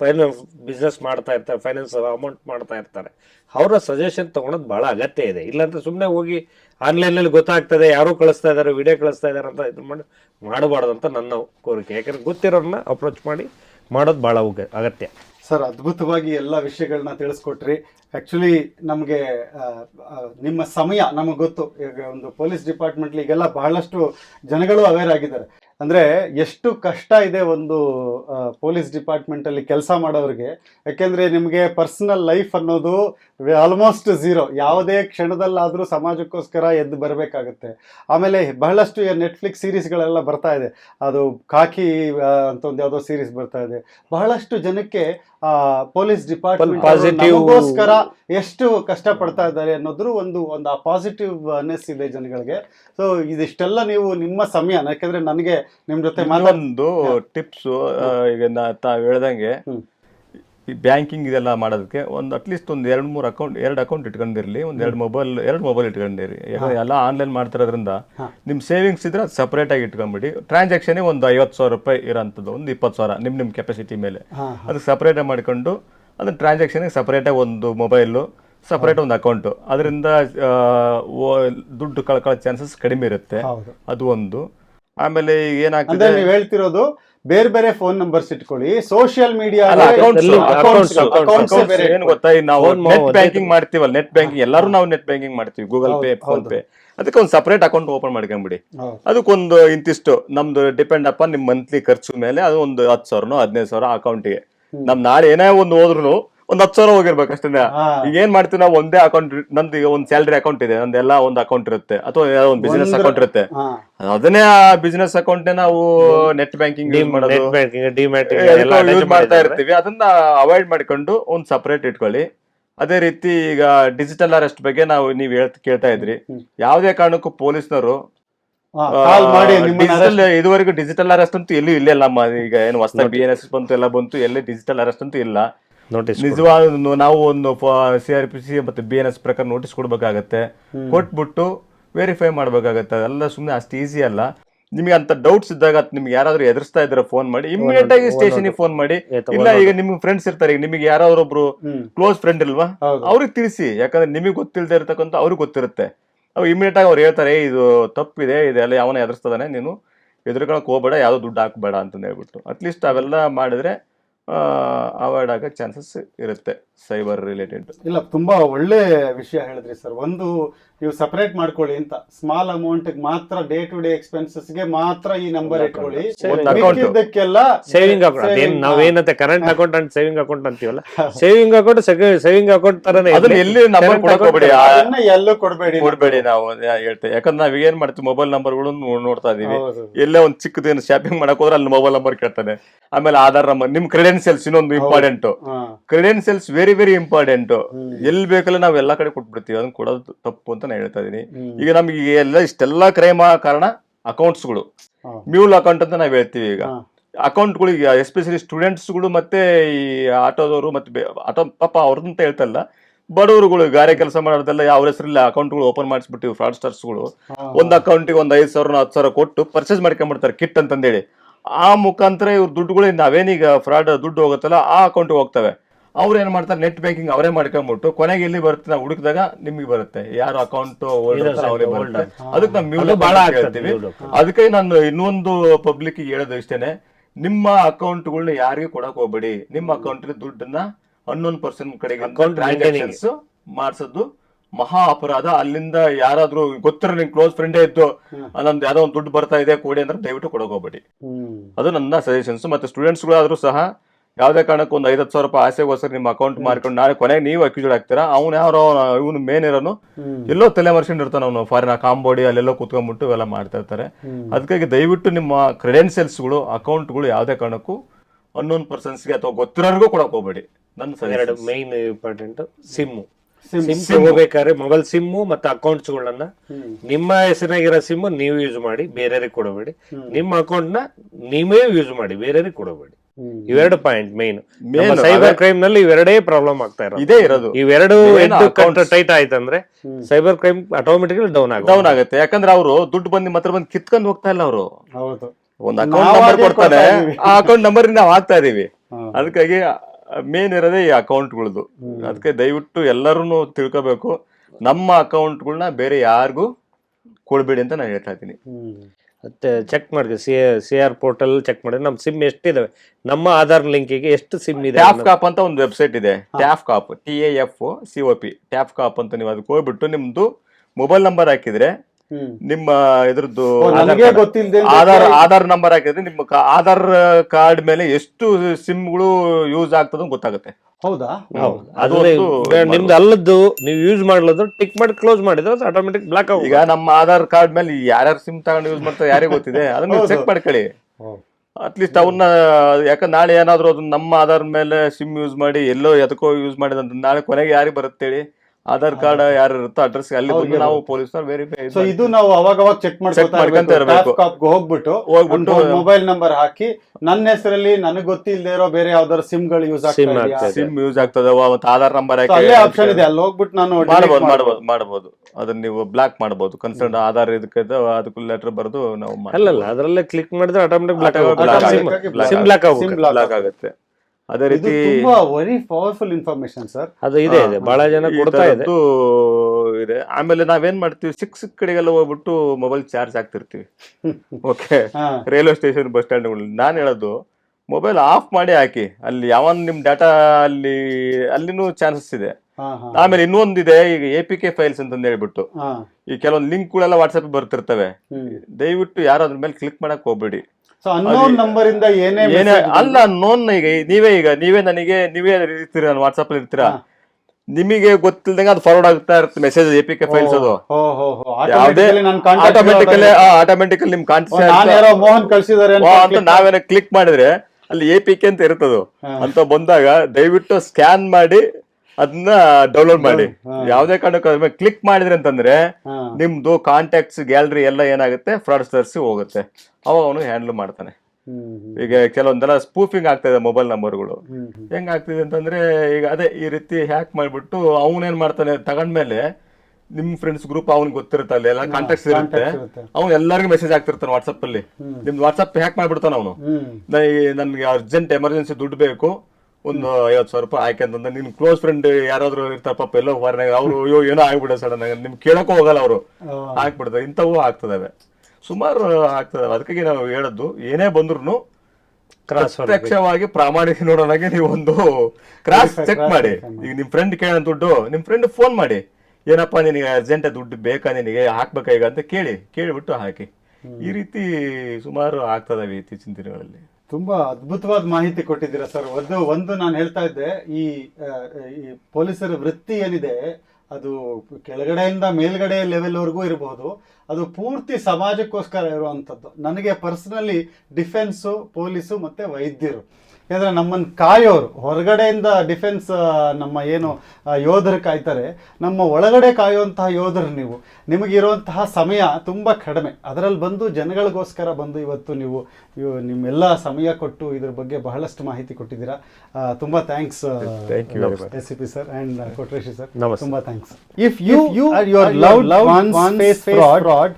ಫೈನಾನ್ಸ್ ಬಿಸ್ನೆಸ್ ಮಾಡ್ತಾ ಇರ್ತಾರೆ ಫೈನಾನ್ಸ್ ಅಮೌಂಟ್ ಮಾಡ್ತಾ ಇರ್ತಾರೆ ಅವರ ಸಜೆಷನ್ ತೊಗೊಳೋದು ಭಾಳ ಅಗತ್ಯ ಇದೆ. ಇಲ್ಲಾಂದ್ರೆ ಸುಮ್ಮನೆ ಹೋಗಿ ಆನ್ಲೈನಲ್ಲಿ ಗೊತ್ತಾಗ್ತದೆ ಯಾರೂ ಕಳಿಸ್ತಾ ಇದ್ದಾರೆ ವಿಡಿಯೋ ಕಳಿಸ್ತಾ ಇದ್ದಾರೆ ಅಂತ ಇದು ಮಾಡಿ ಮಾಡಬಾರ್ದು ಅಂತ ನನ್ನ ಕೋರಿಕೆ. ಯಾಕಂದರೆ ಗೊತ್ತಿರೋರನ್ನ ಅಪ್ರೋಚ್ ಮಾಡಿ ಮಾಡೋದು ಭಾಳ ಅಗತ್ಯ. ಸರ್, ಅದ್ಭುತವಾಗಿ ಎಲ್ಲ ವಿಷಯಗಳನ್ನ ತಿಳಿಸ್ಕೊಟ್ರಿ. ಆ್ಯಕ್ಚುಲಿ ನಮಗೆ ನಿಮ್ಮ ಸಮಯ ನಮಗೆ ಗೊತ್ತು. ಈಗ ಒಂದು ಪೊಲೀಸ್ ಡಿಪಾರ್ಟ್ಮೆಂಟ್ಲಿ ಈಗೆಲ್ಲ ಬಹಳಷ್ಟು ಜನಗಳು ಅವೇರ್ ಆಗಿದ್ದಾರೆ. ಅಂದರೆ ಎಷ್ಟು ಕಷ್ಟ ಇದೆ ಒಂದು ಪೊಲೀಸ್ ಡಿಪಾರ್ಟ್ಮೆಂಟಲ್ಲಿ ಕೆಲಸ ಮಾಡೋರಿಗೆ. ಯಾಕೆಂದರೆ ನಿಮಗೆ ಪರ್ಸನಲ್ ಲೈಫ್ ಅನ್ನೋದು ಆಲ್ಮೋಸ್ಟ್ ಝೀರೋ ಯಾವುದೇ ಕ್ಷಣದಲ್ಲಾದರೂ ಸಮಾಜಕ್ಕೋಸ್ಕರ ಎದ್ದು ಬರಬೇಕಾಗುತ್ತೆ. ಆಮೇಲೆ ಬಹಳಷ್ಟು ನೆಟ್ಫ್ಲಿಕ್ಸ್ ಸೀರೀಸ್ಗಳೆಲ್ಲ ಬರ್ತಾ ಇದೆ. ಅದು ಕಾಕಿ ಅಂತ ಒಂದು ಯಾವುದೋ ಸೀರೀಸ್ ಬರ್ತಾ ಇದೆ. ಬಹಳಷ್ಟು ಜನಕ್ಕೆ ಪೊಲೀಸ್ ಡಿಪಾರ್ಟ್ಮೆಂಟ್ ಗೋಸ್ಕರ ನಮಗೋಸ್ಕರ ಎಷ್ಟು ಕಷ್ಟ ಪಡ್ತಾ ಇದ್ದಾರೆ ಅನ್ನೋದ್ರ ಒಂದು ಒಂದು ಆ ಪಾಸಿಟಿವ್ ನೆಸ್ ಇದೆ ಜನಗಳಿಗೆ ಸೊ ಇದಿಷ್ಟೆಲ್ಲ ನೀವು ನಿಮ್ಮ ಸಮಯ ಯಾಕಂದ್ರೆ ನನಗೆ ನಿಮ್ ಜೊತೆ ಒಂದು ಟಿಪ್ಸ್ ಈಗ ನಾ ತಾವ್ ಹೇಳ್ದಂಗೆ. ಈ ಬ್ಯಾಂಕಿಂಗ್ ಇದೆಲ್ಲ ಮಾಡೋದಕ್ಕೆ ಒಂದು ಅಟ್ಲೀಸ್ಟ್ ಒಂದು ಎರಡು ಮೂರು ಅಕೌಂಟ್ ಎರಡು ಅಕೌಂಟ್ ಇಟ್ಕೊಂಡಿರಲಿ ಒಂದು ಎರಡು ಮೊಬೈಲ್ ಎರಡು ಮೊಬೈಲ್ ಇಟ್ಕೊಂಡಿರಿ. ಯಾಕಂದ್ರೆ ಎಲ್ಲ ಆನ್ಲೈನ್ ಮಾಡ್ತಿರೋದ್ರಿಂದ. ನಿಮ್ಮ ಸೇವಿಂಗ್ಸ್ ಇದ್ರೆ ಅದು ಸಪ್ರೇಟಾಗಿ ಇಟ್ಕೊಂಡ್ಬಿಡಿ ಟ್ರಾನ್ಸಾಕ್ಷನ್ ಒಂದು ಐವತ್ತು ಸಾವಿರ ರೂಪಾಯಿ ಇರೋಂಥದ್ದು ಒಂದು ಇಪ್ಪತ್ತು ಸಾವಿರ ನಿಮ್ಮ ನಿಮ್ಮ ಕೆಪಾಸಿಟಿ ಮೇಲೆ. ಅದಕ್ಕೆ ಸಪ್ರೇಟಾಗಿ ಮಾಡಿಕೊಂಡು ಅದನ್ನ ಟ್ರಾನ್ಸಾಕ್ಷನ್ಗೆ ಸಪ್ರೇಟಾಗಿ ಒಂದು ಮೊಬೈಲು ಸಪ್ರೇಟ್ ಒಂದು ಅಕೌಂಟು ಅದರಿಂದ ದುಡ್ಡು ಕಳ್ಕೊಳ್ಳೋ ಚಾನ್ಸಸ್ ಕಡಿಮೆ ಇರುತ್ತೆ. ಅದು ಒಂದು. ಆಮೇಲೆ ಏನಾಗ್ತದೆ? ನೀವ್ ಹೇಳ್ತಿರೋದು ಬೇರೆ ಬೇರೆ ಫೋನ್ ನಂಬರ್ಸ್ ಇಟ್ಕೊಳ್ಳಿ. ಸೋಷಿಯಲ್ ಮೀಡಿಯಾ ಗೊತ್ತಾ? ನಾವು ನೆಟ್ ಬ್ಯಾಂಕಿಂಗ್ ಮಾಡ್ತೀವಲ್ಲ ನೆಟ್ ಬ್ಯಾಂಕಿಂಗ್ ಎಲ್ಲರೂ ನಾವು ನೆಟ್ ಬ್ಯಾಂಕಿಂಗ್ ಮಾಡ್ತೀವಿ. ಗೂಗಲ್ ಪೇ ಫೋನ್ ಪೇ ಅದಕ್ಕೆ ಒಂದು ಸಪರೇಟ್ ಅಕೌಂಟ್ ಓಪನ್ ಮಾಡ್ಕೊಂಬಿಡಿ. ಅದಕ್ಕೊಂದು ಇಂತಿಷ್ಟು ನಮ್ದು ಡಿಪೆಂಡ್ ಅಪ್ಪ ನಿಮ್ ಮಂತ್ಲಿ ಖರ್ಚು ಮೇಲೆ ಅದು ಒಂದು ಹತ್ತು ಸಾವಿರನೋ ಹದಿನೈದು ಸಾವಿರ ಅಕೌಂಟ್ಗೆ ನಮ್ ನಾಳೆ ಏನೇ ಒಂದು ಹೋದ್ರು ಒಂದ್ ಹತ್ತು ಸಾವಿರ ಹೋಗಿರ್ಬೇಕು ಅಷ್ಟೇ ಈಗ ಏನ್ ಮಾಡ್ತೀವಿ ನಾವು ಒಂದೇ ಅಕೌಂಟ್ ನಂದು ಈಗ ಒಂದ್ ಸ್ಯಾಲರಿ ಅಕೌಂಟ್ ಇದೆ ನಂದೆಲ್ಲ ಒಂದ್ ಅಕೌಂಟ್ ಇರುತ್ತೆ. ಅಥವಾ ಒಂದ್ ಬಿಸಿನೆಸ್ ಅಕೌಂಟ್ ಇರುತ್ತೆ. ಅದನ್ನೇ ಆ ಬಿಸಿನೆಸ್ ಅಕೌಂಟ್ ನಾವು ನೆಟ್ ಬ್ಯಾಂಕಿಂಗ್ ಯೂಸ್ ಮಾಡ್ತಾ ಇರ್ತೀವಿ ಅದನ್ನ ಅವಾಯ್ಡ್ ಮಾಡ್ಕೊಂಡು ಒಂದ್ ಸಪರೇಟ್ ಇಟ್ಕೊಳ್ಳಿ. ಅದೇ ರೀತಿ ಈಗ ಡಿಜಿಟಲ್ ಅರೆಸ್ಟ್ ಬಗ್ಗೆ ನಾವು ನೀವ್ ಹೇಳ್ ಕೇಳ್ತಾ ಇದ್ರಿ. ಯಾವುದೇ ಕಾರಣಕ್ಕೂ ಪೊಲೀಸ್ನವರು ಇದುವರೆಗೂ ಡಿಜಿಟಲ್ ಅರೆಸ್ಟ್ ಅಂತೂ ಎಲ್ಲೂ ಇಲ್ಲ ನಮ್ಮ ಈಗ ಏನು ಹೊಸ ಬಿ ಎನ್ ಎಸ್ ಬಂತು ಎಲ್ಲ ಬಂತು ಎಲ್ಲಿ ಡಿಜಿಟಲ್ ಅರೆಸ್ಟ್ ಅಂತೂ ಇಲ್ಲ. ನೋಟಿಸ್ ನಿಜವಾದ ನಾವು ಒಂದು ಸಿ ಆರ್ ಪಿ ಸಿ ಮತ್ತೆ ಬಿ ಎನ್ ಎಸ್ ಪ್ರಕಾರ ನೋಟಿಸ್ ಕೊಡ್ಬೇಕಾಗತ್ತೆ. ಕೊಟ್ಬಿಟ್ಟು ವೆರಿಫೈ ಮಾಡಬೇಕಾಗತ್ತೆ. ಅದೆಲ್ಲ ಸುಮ್ಮನೆ ಅಷ್ಟು ಈಸಿ ಅಲ್ಲ. ನಿಮಗೆ ಅಂತ ಡೌಟ್ಸ್ ಇದ್ದಾಗ ನಿಮ್ಗೆ ಯಾರಾದ್ರೂ ಎದುರಿಸ್ತಾ ಇದ್ರೆ ಫೋನ್ ಮಾಡಿ. ಇಮಿಡಿಯೇಟ್ ಆಗಿ ಸ್ಟೇಷನ್ ಫೋನ್ ಮಾಡಿ. ಇಲ್ಲ ಈಗ ನಿಮ್ಗೆ ಫ್ರೆಂಡ್ಸ್ ಇರ್ತಾರೆ. ಈಗ ನಿಮಗೆ ಯಾರಾದ್ರೂ ಒಬ್ರು ಕ್ಲೋಸ್ ಫ್ರೆಂಡ್ ಇಲ್ವಾ. ಅವ್ರಿಗೆ ತಿಳಿಸಿ. ಯಾಕಂದ್ರೆ ನಿಮಗೆ ಗೊತ್ತಿಲ್ಲದೆ ಇರತಕ್ಕಂಥ ಅವ್ರಿಗೆ ಗೊತ್ತಿರುತ್ತೆ. ಅವ್ರು ಇಮಿಡಿಯೇಟ್ ಆಗಿ ಅವ್ರು ಹೇಳ್ತಾರೆ "ಏ, ಇದು ತಪ್ಪಿದೆ. ಇದೆಲ್ಲ ಯಾವನ ಎದುರಿಸ್ತದಾನೆ ನೀನು ಎದುರುಗಳಕ್ಕೆ ಹೋಗ್ಬೇಡ. ಯಾವ್ದು ದುಡ್ಡು ಹಾಕ್ಬೇಡ ಅಂತ ಹೇಳ್ಬಿಟ್ಟು. ಅಟ್ಲೀಸ್ಟ್ ಅವೆಲ್ಲ ಮಾಡಿದ್ರೆ ಅವಾಯ್ಡ್ ಆಗೋ ಚಾನ್ಸಸ್ ಇರುತ್ತೆ ಸೈಬರ್ ರಿಲೇಟೆಡ್ ಇಲ್ಲ ತುಂಬಾ ಒಳ್ಳೆ ವಿಷಯ ಹೇಳಿದ್ರಿ ಸರ್. ಒಂದು ನೀವು ಸಪರೇಟ್ ಮಾಡ್ಕೊಳ್ಳಿ ಅಂತ. ಸ್ಮಾಲ್ ಅಮೌಂಟ್ ಮಾತ್ರ ಡೇ ಟು ಡೇ ಎಕ್ಸ್ಪೆನ್ಸಸ್ಗೆ ಮಾತ್ರ ಈ ನಂಬರ್ ಇಟ್ಕೊಳ್ಳಿ. ಮಿಕ್ಕಿದ್ದಕ್ಕೆಲ್ಲ saving account ನಾವೇನಂತೆ current account and saving account ಅಂತೀವಲ್ಲ? ಸೇವಿಂಗ್ ಅಕೌಂಟ್ ಸೇವಿಂಗ್ ಅಕೌಂಟ್ ತರನೇ ಅದನ್ನ. ಎಲ್ಲಿ ನಂಬರ್ ಅದನ್ನ ಎಲ್ಲೂ ಕೊಡ್ಬೇಡಿ ಕೊಡ್ಬೇಡಿ ನಾವು. ಹೇಳ್ತೇವೆ ಯಾಕಂದ್ರೆ ನಾವ್ ಏನ್ ಮಾಡ್ತೀವಿ? ಮೊಬೈಲ್ ನಂಬರ್ಗಳು ನೋಡ್ತಾ ಇದೀವಿ. ಎಲ್ಲೇ ಒಂದ್ ಚಿಕ್ಕದೇನು ಶಾಪಿಂಗ್ ಮಾಡಕ್ ಹೋದ್ರೆ ಅಲ್ಲಿ ಮೊಬೈಲ್ ನಂಬರ್ ಕೇಳ್ತಾನೆ. ಆಮೇಲೆ ಆಧಾರ್ ನಂಬರ್ ನಿಮ್ ಕ್ರೆಡೆನ್ಸಿಯಲ್ಸ್ ಇನ್ನೊಂದು important credentials credentials very very important ಎಲ್ಲಿ ಬೇಕಲ್ಲ ನಾವ್ ಎಲ್ಲಾ ಕಡೆ ಕೊಟ್ಬಿಡ್ತೀವಿ. ಅದನ್ನ ಕೊಡೋದು ತಪ್ಪು ಅಂತ ನಾನು ಹೇಳ್ತಾ ಇದೀನಿ. ಈಗ ನಮ್ಗೆ ಎಲ್ಲ ಇಷ್ಟೆಲ್ಲ ಕ್ರೈಮ್ ಕಾರಣ ಅಕೌಂಟ್ಸ್ಗಳು. ಗಳು ಮ್ಯೂಲ್ ಅಕೌಂಟ್ ಅಂತ ನಾವ್ ಹೇಳ್ತೀವಿ ಈಗ. ಅಕೌಂಟ್ಗಳಿಗೆ ಎಸ್ಪೆಷಲಿ ಸ್ಟೂಡೆಂಟ್ಸ್ಗಳು ಮತ್ತೆ ಈ ಆಟೋದವರು ಮತ್ತೆ ಆಟೋ ಪಾಪ ಅವ್ರದಂತ ಹೇಳ್ತಲ್ಲ ಬಡವರುಗಳು ಗಾರೆ ಕೆಲಸ ಮಾಡೋದೆಲ್ಲ ಯಾವ ಹೆಸರಿಲ್ಲ ಅಕೌಂಟ್ಗಳು ಓಪನ್ ಮಾಡಿಸ್ಬಿಟ್ಟಿವಿ ಫ್ರಾಡ್ಸ್ಟರ್ಸ್ಗಳು. ಒಂದು ಅಕೌಂಟಿಗೆ ಒಂದು ಐದು ಸಾವಿರ ಹತ್ತು ಸಾವಿರ ಕೊಟ್ಟು ಪರ್ಚೇಸ್ ಮಾಡ್ಕೊಂಡ್ಬಿಡ್ತಾರೆ ಕಿಟ್ ಅಂತಂದೇಳಿ. ಆ ಮುಖಾಂತರ ಇವ್ರ ದುಡ್ಡುಗಳು ನಾವೇನೀಗ ಫ್ರಾಡ್ ದುಡ್ಡು ಹೋಗುತ್ತಲ್ಲ ಆ ಅಕೌಂಟ್ಗೆ ಹೋಗ್ತವೆ. ಅವ್ರು ಏನು ಮಾಡ್ತಾರೆ? ನೆಟ್ ಬ್ಯಾಂಕಿಂಗ್ ಅವರೇ ಮಾಡ್ಕೊಂಡ್ಬಿಟ್ಟು ಕೊನೆಗೆ ಎಲ್ಲಿ ಬರುತ್ತೆ ನಾವು ಹುಡುಕಿದಾಗ ನಿಮಗೆ ಬರುತ್ತೆ. ಯಾರು ಅಕೌಂಟ್ ಅವರೇ ಬರುತ್ತೆ. ಅದಕ್ಕೆ ನಾವು ಅದು ಬಹಳ ಆಗಿರ್ತೀವಿ ಅದಕ್ಕೆ ನಾನು ಇನ್ನೊಂದು ಪಬ್ಲಿಕ್ ಹೇಳೋದು ಇಷ್ಟೇನೆ. ನಿಮ್ಮ ಅಕೌಂಟ್ಗಳನ್ನ ಯಾರಿಗೂ ಕೊಡಕ್ ಹೋಗ್ಬೇಡಿ. ನಿಮ್ಮ ಅಕೌಂಟ್ ದುಡ್ಡನ್ನ ಹನ್ನೊಂದು ಪರ್ಸೆಂಟ್ ಕಡೆಗೆ ಟ್ರಾನ್ಸಾಕ್ಷನ್ಸ್ ಮಾಡಿಸೋದು ಮಹಾ ಅಪರಾಧ. ಅಲ್ಲಿಂದ ಯಾರಾದ್ರೂ ಗೊತ್ತಿರೋ ನಿಮ್ ಕ್ಲೋಸ್ ಫ್ರೆಂಡೇ ಇದ್ದು ನಮ್ದು ಯಾವ್ದೋ ಒಂದು ದುಡ್ಡು ಬರ್ತಾ ಇದೆ ಕೊಡಿ ಅಂದ್ರೆ ದಯವಿಟ್ಟು ಕೊಡಕ್ ಹೋಗ್ಬೇಡಿ. ಅದು ನನ್ನ ಸಜೆಷನ್ಸ್ ಮತ್ತೆ ಸ್ಟೂಡೆಂಟ್ಸ್ಗಳಾದ್ರೂ ಸಹ ಯಾವುದೇ ಕಾರಣಕ್ಕೂ ಒಂದು ಐದತ್ತು ಸಾವಿರ ರೂಪಾಯಿ ಆಸೆಗೋಸ್ಕರ ನಿಮ್ಮ ಅಕೌಂಟ್ ಮಾರ್ಕೊಂಡು ನಾಳೆ ಕೊನೆಗೆ ನೀವು ಅಕ್ಯೂಸ್ಡ್ ಆಗ್ತೀರಾ? ಅವ್ನು ಯಾರೋ ಇವನು ಮೇನ್ ಇರೋನು. ಎಲ್ಲೋ ತಲೆ ಮರ್ಸ್ಕೊಂಡು ಇರ್ತಾನೆ ಅವನು ಫಾರಿನ್ ಕಾಂಬೋಡಿ ಅಲ್ಲೆಲ್ಲೋ ಕುತ್ಕೊಂಡ್ಬಿಟ್ಟು ಇವೆಲ್ಲ ಮಾಡ್ತಾ ಇರ್ತಾರೆ. ಅದಕ್ಕಾಗಿ ದಯವಿಟ್ಟು ನಿಮ್ಮ ಕ್ರೆಡೆನ್ಷಿಯಲ್ಸ್ಗಳು ಅಕೌಂಟ್ಗಳು ಯಾವುದೇ ಕಾರಣಕ್ಕೂ ಅನ್ನೋನ್ ಪರ್ಸನ್ಸ್ಗೆ ಅಥವಾ ಗೊತ್ತಿರೋರ್ಗೂ ಕೊಡಕ್ ಹೋಗ್ಬೇಡಿ. ನನ್ನ ಎರಡು main important SIM. SIM SIM ತಗೋಬೇಕಾದ್ರೆ ಮೊಬೈಲ್ ಸಿಮ್ಮು ಮತ್ತೆ ಅಕೌಂಟ್ಸ್ಗಳನ್ನ ನಿಮ್ಮ ಹೆಸರಿನಾಗಿರೋ ಸಿಮ್ ನೀವು ಯೂಸ್ ಮಾಡಿ ಬೇರೆಯವ್ರಿಗೆ ಕೊಡಬೇಡಿ. ನಿಮ್ಮ ಅಕೌಂಟ್ನ ನೀವೇ ಯೂಸ್ ಮಾಡಿ ಬೇರೆಯವ್ರಿಗೆ ಕೊಡಬೇಡಿ. ಇವೆರಡು ಪಾಯಿಂಟ್ ಮೇನ್ Main ಸೈಬರ್ ಕ್ರೈಮ್ನಲ್ಲಿ ಇವೆರಡೇ ಪ್ರಾಬ್ಲಮ್ ಆಗ್ತಾ ಇರೋದು. ಇದೇ ಇರೋದು. ಇವೆರಡು ಕೌಂಟರ್. ಟೈಟ್ ಆಯ್ತಂದ್ರೆ ಸೈಬರ್ ಕ್ರೈಮ್ ಆಟೋಮೆಟಿಕಲಿ ಡೌನ್ ಆಗುತ್ತೆ. ಡೌನ್ ಆಗುತ್ತೆ. ಯಾಕಂದ್ರೆ ಅವರು ದುಡ್ಡು ಬಂದು ಮಾತ್ರ ಬಂದು ಕಿತ್ಕೊಂಡು ಹೋಗ್ತಾ ಇಲ್ಲ ಅವರು. ಹೌದು. ಒಂದು ಅಕೌಂಟ್ ನಂಬರ್ ಹಾಗೆ ಕೊಡ್ತಾನೆ ಕೊಡ್ತಾ ಇದೀವಿ. ಆ ಅಕೌಂಟ್ ನಂಬರ್ ನಾವು ಹಾಕ್ತಾ ಇದೀವಿ. ಅದಕ್ಕಾಗಿ ಮೇನ್ ಇರೋದೇ ಈ ಅಕೌಂಟ್ಗಳದು ಅದಕ್ಕೆ ದಯವಿಟ್ಟು ಎಲ್ಲರೂ ತಿಳ್ಕೋಬೇಕು. ನಮ್ಮ ಅಕೌಂಟ್ಗಳನ್ನ ಬೇರೆ ಯಾರಿಗೂ ಕೊಡ್ಬೇಡಿ ಅಂತ ನಾನು ಹೇಳ್ತಾ ಇದ್ದೀನಿ. ಮತ್ತೆ ಚೆಕ್ ಮಾಡಿ C C R portal check ಮಾಡಿದ್ರೆ ನಮ್ಮ ಸಿಮ್ ಎಷ್ಟಿದಾವೆ? ನಮ್ಮ ಆಧಾರ್ ಲಿಂಕಿಗೆ ಎಷ್ಟು ಸಿಮ್ ಇದೆ ಟ್ಯಾಫ್ ಕಾಪ್ ಅಂತ ಒಂದು ವೆಬ್ಸೈಟ್ ಇದೆ. TAFCOP T A F C O P TAFCOP ಅಂತ ನೀವು ಅದಕ್ಕೆ ಹೋಗ್ಬಿಟ್ಟು ನಿಮ್ಮದು ಮೊಬೈಲ್ ನಂಬರ್ ಹಾಕಿದ್ರೆ ನಿಮ್ಮ ಇದ್ರದ್ದು ಆಧಾರ್ ಆಧಾರ್ ನಂಬರ್ ಹಾಕಿದ್ರೆ ನಿಮ್ಮ ಆಧಾರ್ ಕಾರ್ಡ್ ಮೇಲೆ ಎಷ್ಟು ಸಿಮ್ಗಳು ಯೂಸ್ ಆಗ್ತದ ಗೊತ್ತಾಗುತ್ತೆ. ಹೌದಾ? ನಿಮ್ದು ಅಲ್ಲದ್ದು ನೀವು ಯೂಸ್ ಮಾಡ್ಲದ್ದು ಟಿಕ್ ಮಾಡಿ ಕ್ಲೋಸ್ ಮಾಡಿದ್ರೆ ಆಟೋಮೆಟಿಕ್ ಬ್ಲಾಕ್ ಈಗ ನಮ್ಮ ಆಧಾರ್ ಕಾರ್ಡ್ ಮೇಲೆ ಯಾರ್ಯಾರು ಸಿಮ್ ತಗೊಂಡು ಯೂಸ್ ಮಾಡ್ತಾರೆ ಯಾರಿಗೆ ಗೊತ್ತಿದೆ? ಅದನ್ನ. ಚೆಕ್ ಮಾಡ್ಕೊಳ್ಳಿ. ಅಟ್ಲೀಸ್ಟ್ ಅವನ್ನ ಯಾಕಂದ್ರೆ ನಾಳೆ ಏನಾದ್ರು ಅದನ್ನ ನಮ್ಮ ಆಧಾರ್ ಮೇಲೆ ಸಿಮ್ ಯೂಸ್ ಮಾಡಿ ಎಲ್ಲೋ ಎದಕ್ಕೋ ಯೂಸ್ ಮಾಡಿದಂತ ನಾಳೆ ಕೊನೆಗೆ ಯಾರಿಗೆ ಬರುತ್ತೆ ಹೇಳಿ? ಆಧಾರ್ ಕಾರ್ಡ್ ಯಾರು ಇರುತ್ತೋ ಅಡ್ರೆಸ್ ಅಲ್ಲಿ ಬಂದು ನಾವು ಪೊಲೀಸ್ನವ್ರು ವೆರಿಫೈ ಸೊ ಇದು ನಾವು ಅವಾಗ ಅವಾಗ ಚೆಕ್ ಮಾಡ್ಕೊಂತ ಇರ್ಬೇಕು. ಹೋಗ್ಬಿಟ್ಟು ಹೋಗ್ಬಿಟ್ಟು ಮೊಬೈಲ್ ನಂಬರ್ ಹಾಕಿ ನನ್ನ ಹೆಸರಲ್ಲಿ ನನಗೆ ಗೊತ್ತಿಲ್ಲದೆ ಇರೋ ಬೇರೆ ಯಾವ್ದಾದ್ರು ಸಿಮ್ಗಳು ಯೂಸ್ ಆಗ್ತದೆ ಆಗ್ತಾ ಆಗ್ತಾ ಸಿಮ್ ಯೂಸ್ ಆಗ್ತದೆ ಮತ್ತೆ ಆಧಾರ್ ನಂಬರ್ ಹಾಕಿ ಅಲ್ಲೇ ಆಪ್ಷನ್ ಇದೆ. ಅಲ್ಲಿ ಹೋಗ್ಬಿಟ್ಟು ನಾನು ಮಾಡಬಹುದು ಮಾಡ್ಬೋದು. ಮಾಡಬಹುದು ಮಾಡಬಹುದು ಅದನ್ನ ನೀವು ಬ್ಲಾಕ್ ಮಾಡಬಹುದು ಕನ್ಸರ್ನ್ ಆಧಾರ್ ಇದಕ್ಕೆ ಅದಕ್ಕೂ ಲೆಟರ್ ಬರೆದು ನಾವು ಅಲ್ಲ ಅದರಲ್ಲೇ ಕ್ಲಿಕ್ ಮಾಡಿದ್ರೆ ಆಟೋಮೆಟಿಕ್ ಬ್ಲಾಕ್ ಆಗುತ್ತೆ. ಸಿಮ್ ಬ್ಲಾಕ್ ಆಗುತ್ತೆ. block ಬ್ಲಾಕ್ ಆಗುತ್ತೆ. ಅದೇ ಇದು ರೀತಿ ತುಂಬಾ ವೆರಿ ಪವರ್ಫುಲ್ ಇನ್ಫಾರ್ಮೇಶನ್ ಸರ್ ಅದು ಇದೆ ಇದೆ. ಬಹಳ ಜನ ಕೊಡ್ತಾ ಇದೆ. ಇದೆ. ಆಮೇಲೆ ನಾವೇನ್ ಮಾಡ್ತೀವಿ? ಸಿಕ್ಸ್ ಸಿಕ್ ಕಡೆಗೆಲ್ಲ ಹೋಗ್ಬಿಟ್ಟು mobile charge ಹಾಕ್ತಿರ್ತೀವಿ. Okay railway station bus stand ನಾನು ಹೇಳೋದು ಮೊಬೈಲ್ ಆಫ್ ಮಾಡಿ ಹಾಕಿ. ಅಲ್ಲಿ ಯಾವ ನಿಮ್ ಡಾಟಾ ಅಲ್ಲಿ ಅಲ್ಲಿನೂ ಚಾನ್ಸಸ್ ಇದೆ. ಆಮೇಲೆ ಇನ್ನೊಂದಿದೆ ಈಗ ಎ ಪಿ ಕೆ ಫೈಲ್ಸ್ ಅಂತ ಹೇಳ್ಬಿಟ್ಟು. ಈ ಕೆಲವೊಂದು ಲಿಂಕ್ಗಳೆಲ್ಲ ವಾಟ್ಸಪ್ ಬರ್ತಿರ್ತವೆ. ದಯವಿಟ್ಟು ಯಾರು ಅದ್ರ ಮೇಲೆ ಕ್ಲಿಕ್ ಮಾಡಕ್ ಹೋಗ್ಬೇಡಿ. ಅನ್ನೋನ್ ನಂಬರ್ ಇಂದ ಏನೇ ಏನೇ ಅಲ್ಲ ನೋನ್ ಈಗ ನೀವೇ ಈಗ ನೀವೇ ನನಗೆ ನೀವೇ ಇರ್ತೀರ ವಾಟ್ಸ್ಆಪ್ ಅಲ್ಲಿ ಇರ್ತೀರಾ? ನಿಮಗೆ ಗೊತ್ತಿಲ್ದಂಗೆ ಅದು ಫಾರ್ವರ್ಡ್ ಆಗ್ತಾ ಇರುತ್ತೆ message A P K files ಅದು. ಯಾವುದೇ ಆಟೋಮೆಟಿಕಲಿ ಆಟೋಮೆಟಿಕಲಿ ನಿಮ್ ಕಾಂಟ್ಯಾಕ್ಟ್ ಮೋಹನ್ ಕಳ್ಸಿದಾರೆ ಅಂತ ನಾವೇನೋ ಕ್ಲಿಕ್ ಮಾಡಿದ್ರೆ ಅಲ್ಲಿ ಎ ಪಿ ಕೆ ಅಂತ ಇರುತ್ತದು. ಅಂತ ಬಂದಾಗ ದಯವಿಟ್ಟು ಸ್ಕ್ಯಾನ್ ಮಾಡಿ ಅದನ್ನ ಡೌನ್ಲೋಡ್ ಮಾಡಿ. ಯಾವ್ದೇ ಕಾರಣಕ್ಕೂ ಕ್ಲಿಕ್ ಮಾಡಿದ್ರೆ ಅಂತಂದ್ರೆ. ನಿಮ್ದು ಕಾಂಟ್ಯಾಕ್ಟ್ಸ್ ಗ್ಯಾಲರಿ ಎಲ್ಲ ಏನಾಗುತ್ತೆ? ಫ್ರಾಡ್ಸ್ಟರ್ಸ್ ಹೋಗುತ್ತೆ. ಅವಾಗ ಅವನು ಹ್ಯಾಂಡಲ್ ಮಾಡ್ತಾನೆ. ಈಗ ಕೆಲವೊಂದೆಲ್ಲ ಸ್ಪೂಫಿಂಗ್ ಆಗ್ತಾ ಇದೆ ಮೊಬೈಲ್ ನಂಬರ್ಗಳು. ಹೆಂಗ್ ಆಗ್ತಿದೆ ಅಂತಂದ್ರೆ ಈಗ ಅದೇ ಈ ರೀತಿ ಹ್ಯಾಕ್ ಮಾಡ್ಬಿಟ್ಟು ಅವನೇನ್ ಮಾಡ್ತಾನೆ ತಗೊಂಡ್ಮೇಲೆ ನಿಮ್ ಫ್ರೆಂಡ್ಸ್ ಗ್ರೂಪ್ ಅವ್ನಿಗೆ ಗೊತ್ತಿರುತ್ತೆ ಅಲ್ಲಿ ಎಲ್ಲ ಕಾಂಟ್ಯಾಕ್ಟ್ಸ್ ಇರುತ್ತೆ. ಅವ್ನು ಎಲ್ಲರಿಗೂ ಮೆಸೇಜ್ ಆಗ್ತಿರ್ತಾನೆ ವಾಟ್ಸಪ್ ಅಲ್ಲಿ. ನಿಮ್ದು ವಾಟ್ಸಪ್ ಹ್ಯಾಕ್ ಮಾಡ್ಬಿಡ್ತಾನ ಅವನು. ನನ್ಗೆ ಅರ್ಜೆಂಟ್ ಎಮರ್ಜೆನ್ಸಿ ದುಡ್ಡು ಬೇಕು. ಒಂದು ಐವತ್ತು ಸಾವಿರ ರೂಪಾಯಿ ಆಯ್ಕೆ ಅಂತಂದ್ರೆ ನಿನ್ ಕ್ಲೋಸ್ ಫ್ರೆಂಡ್ ಯಾರಾದ್ರೂ ಇರ್ತಾರ ಪಾಪ ಎಲ್ಲೋ ಹೊರನಾಗ ಅವರು ಅಯ್ಯೋ ಏನೋ ಆಗ್ಬಿಡ ಸಡನ್ ಆಗಿ. ನಿಮ್ಗೆ ಕೇಳಕ್ಕೂ ಹೋಗಲ್ಲ ಅವರು. ಹಾಕ್ಬಿಡ್ತಾರೆ ಇಂಥವು ಆಗ್ತದವೆ. ಸುಮಾರು ಆಗ್ತದ ಅದಕ್ಕಾಗಿ ನಾವು ಹೇಳದ್ದು ಏನೇ ಬಂದ್ರು ಕ್ರಾಸ್ ಪ್ರತ್ಯಕ್ಷವಾಗಿ ಪ್ರಾಮಾಣಿಕ ನೋಡೋಣಾಗೆ ನೀವು ಒಂದು ಕ್ರಾಸ್ ಚೆಕ್ ಮಾಡಿ. ಈಗ ನಿಮ್ ಫ್ರೆಂಡ್ ಕೇಳ ದುಡ್ಡು ನಿಮ್ ಫ್ರೆಂಡ್ ಫೋನ್ ಮಾಡಿ. ಏನಪ್ಪಾ ನಿನಗೆ ಅರ್ಜೆಂಟ್ ದುಡ್ಡು ಬೇಕಾ ನಿನಗೆ ಹಾಕ್ಬೇಕಾ ಈಗ ಅಂತ ಕೇಳಿ. ಕೇಳಿಬಿಟ್ಟು ಹಾಕಿ. ಈ ರೀತಿ ಸುಮಾರು ಆಗ್ತದವೆ ಇತ್ತೀಚಿನ ದಿನಗಳಲ್ಲಿ. ತುಂಬಾ ಅದ್ಭುತವಾದ ಮಾಹಿತಿ ಕೊಟ್ಟಿದ್ದೀರಾ ಸರ್. ಒಂದು ಒಂದು ನಾನು ಹೇಳ್ತಾ ಇದ್ದೆ, ಈ ಈ ಪೊಲೀಸರ ವೃತ್ತಿ ಏನಿದೆ, ಅದು ಕೆಳಗಡೆಯಿಂದ ಮೇಲ್ಗಡೆ ಲೆವೆಲ್ವರೆಗೂ ಇರಬಹುದು ಅದು ಪೂರ್ತಿ ಸಮಾಜಕ್ಕೋಸ್ಕರ ಇರುವಂಥದ್ದು. ನನಗೆ ಪರ್ಸನಲಿ ಡಿಫೆನ್ಸು ಪೊಲೀಸು ಮತ್ತು ವೈದ್ಯರು. ಯಾಕಂದರೆ ನಮ್ಮನ್ನು ಕಾಯೋರು ಹೊರಗಡೆಯಿಂದ ಡಿಫೆನ್ಸ್ ನಮ್ಮ ಏನು ಯೋಧರು ಕಾಯ್ತಾರೆ ನಮ್ಮ ಒಳಗಡೆ ಕಾಯುವಂತಹ ಯೋಧರು ನೀವು. ನಿಮಗಿರುವಂತಹ ಸಮಯ ತುಂಬ ಕಡಿಮೆ. ಅದರಲ್ಲಿ ಬಂದು ಜನಗಳಿಗೋಸ್ಕರ ಬಂದು ಇವತ್ತು ನೀವು ನಿಮ್ಮೆಲ್ಲ ಸಮಯ ಕೊಟ್ಟು ಇದ್ರ ಬಗ್ಗೆ ಬಹಳಷ್ಟು ಮಾಹಿತಿ ಕೊಟ್ಟಿದ್ದೀರಾ. ತುಂಬ thanks S C P sir and Kotreshi sir ತುಂಬ thanks if you you your loved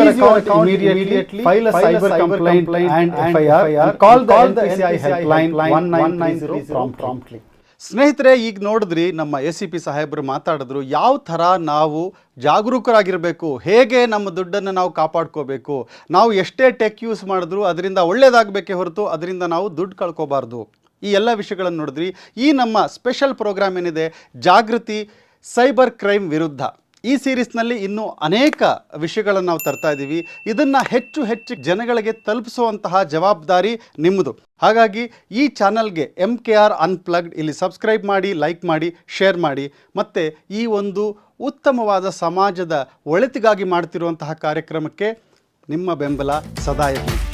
ones face fraud freeze file account cyber complaint, and FIR call the NPCI helpline 1990 promptly ಸ್ನೇಹಿತರೆ ಈಗ ನೋಡಿದ್ರಿ ನಮ್ಮ ಎ ಸಿ ಪಿ ಸಾಹೇಬರು ಮಾತಾಡಿದ್ರು ಯಾವ ಥರ ನಾವು ಜಾಗರೂಕರಾಗಿರಬೇಕು? ಹೇಗೆ ನಮ್ಮ ದುಡ್ಡನ್ನು ನಾವು ಕಾಪಾಡ್ಕೋಬೇಕು? ನಾವು ಎಷ್ಟೇ ಟೆಕ್ ಯೂಸ್ ಮಾಡಿದ್ರು ಅದರಿಂದ ಒಳ್ಳೇದಾಗಬೇಕೇ ಹೊರತು ಅದರಿಂದ ನಾವು ದುಡ್ಡು ಕಳ್ಕೋಬಾರ್ದು. ಈ ಎಲ್ಲ ವಿಷಯಗಳನ್ನು ನೋಡಿದ್ರಿ. ಈ ನಮ್ಮ ಸ್ಪೆಷಲ್ ಪ್ರೋಗ್ರಾಮ್ ಏನಿದೆ? ಜಾಗೃತಿ ಸೈಬರ್ ಕ್ರೈಮ್ ವಿರುದ್ಧ. ಈ ಸೀರೀಸ್ನಲ್ಲಿ ಇನ್ನೂ ಅನೇಕ ವಿಷಯಗಳನ್ನು ನಾವು ತರ್ತಾ ಇದ್ದೀವಿ. ಇದನ್ನು ಹೆಚ್ಚು ಹೆಚ್ಚು ಜನಗಳಿಗೆ ತಲುಪಿಸುವಂತಹ ಜವಾಬ್ದಾರಿ ನಿಮ್ಮದು. ಹಾಗಾಗಿ ಈ ಚಾನಲ್ಗೆ ಎಂ ಕೆ ಆರ್ ಅನ್ಪ್ಲಗ್ಡ್ ಇಲ್ಲಿ ಸಬ್ಸ್ಕ್ರೈಬ್ ಮಾಡಿ, ಲೈಕ್ ಮಾಡಿ, ಶೇರ್ ಮಾಡಿ. ಮತ್ತು ಈ ಒಂದು ಉತ್ತಮವಾದ ಸಮಾಜದ ಒಳಿತಿಗಾಗಿ ಮಾಡ್ತಿರುವಂತಹ ಕಾರ್ಯಕ್ರಮಕ್ಕೆ ನಿಮ್ಮ ಬೆಂಬಲ ಸದಾ ಇರಲಿ.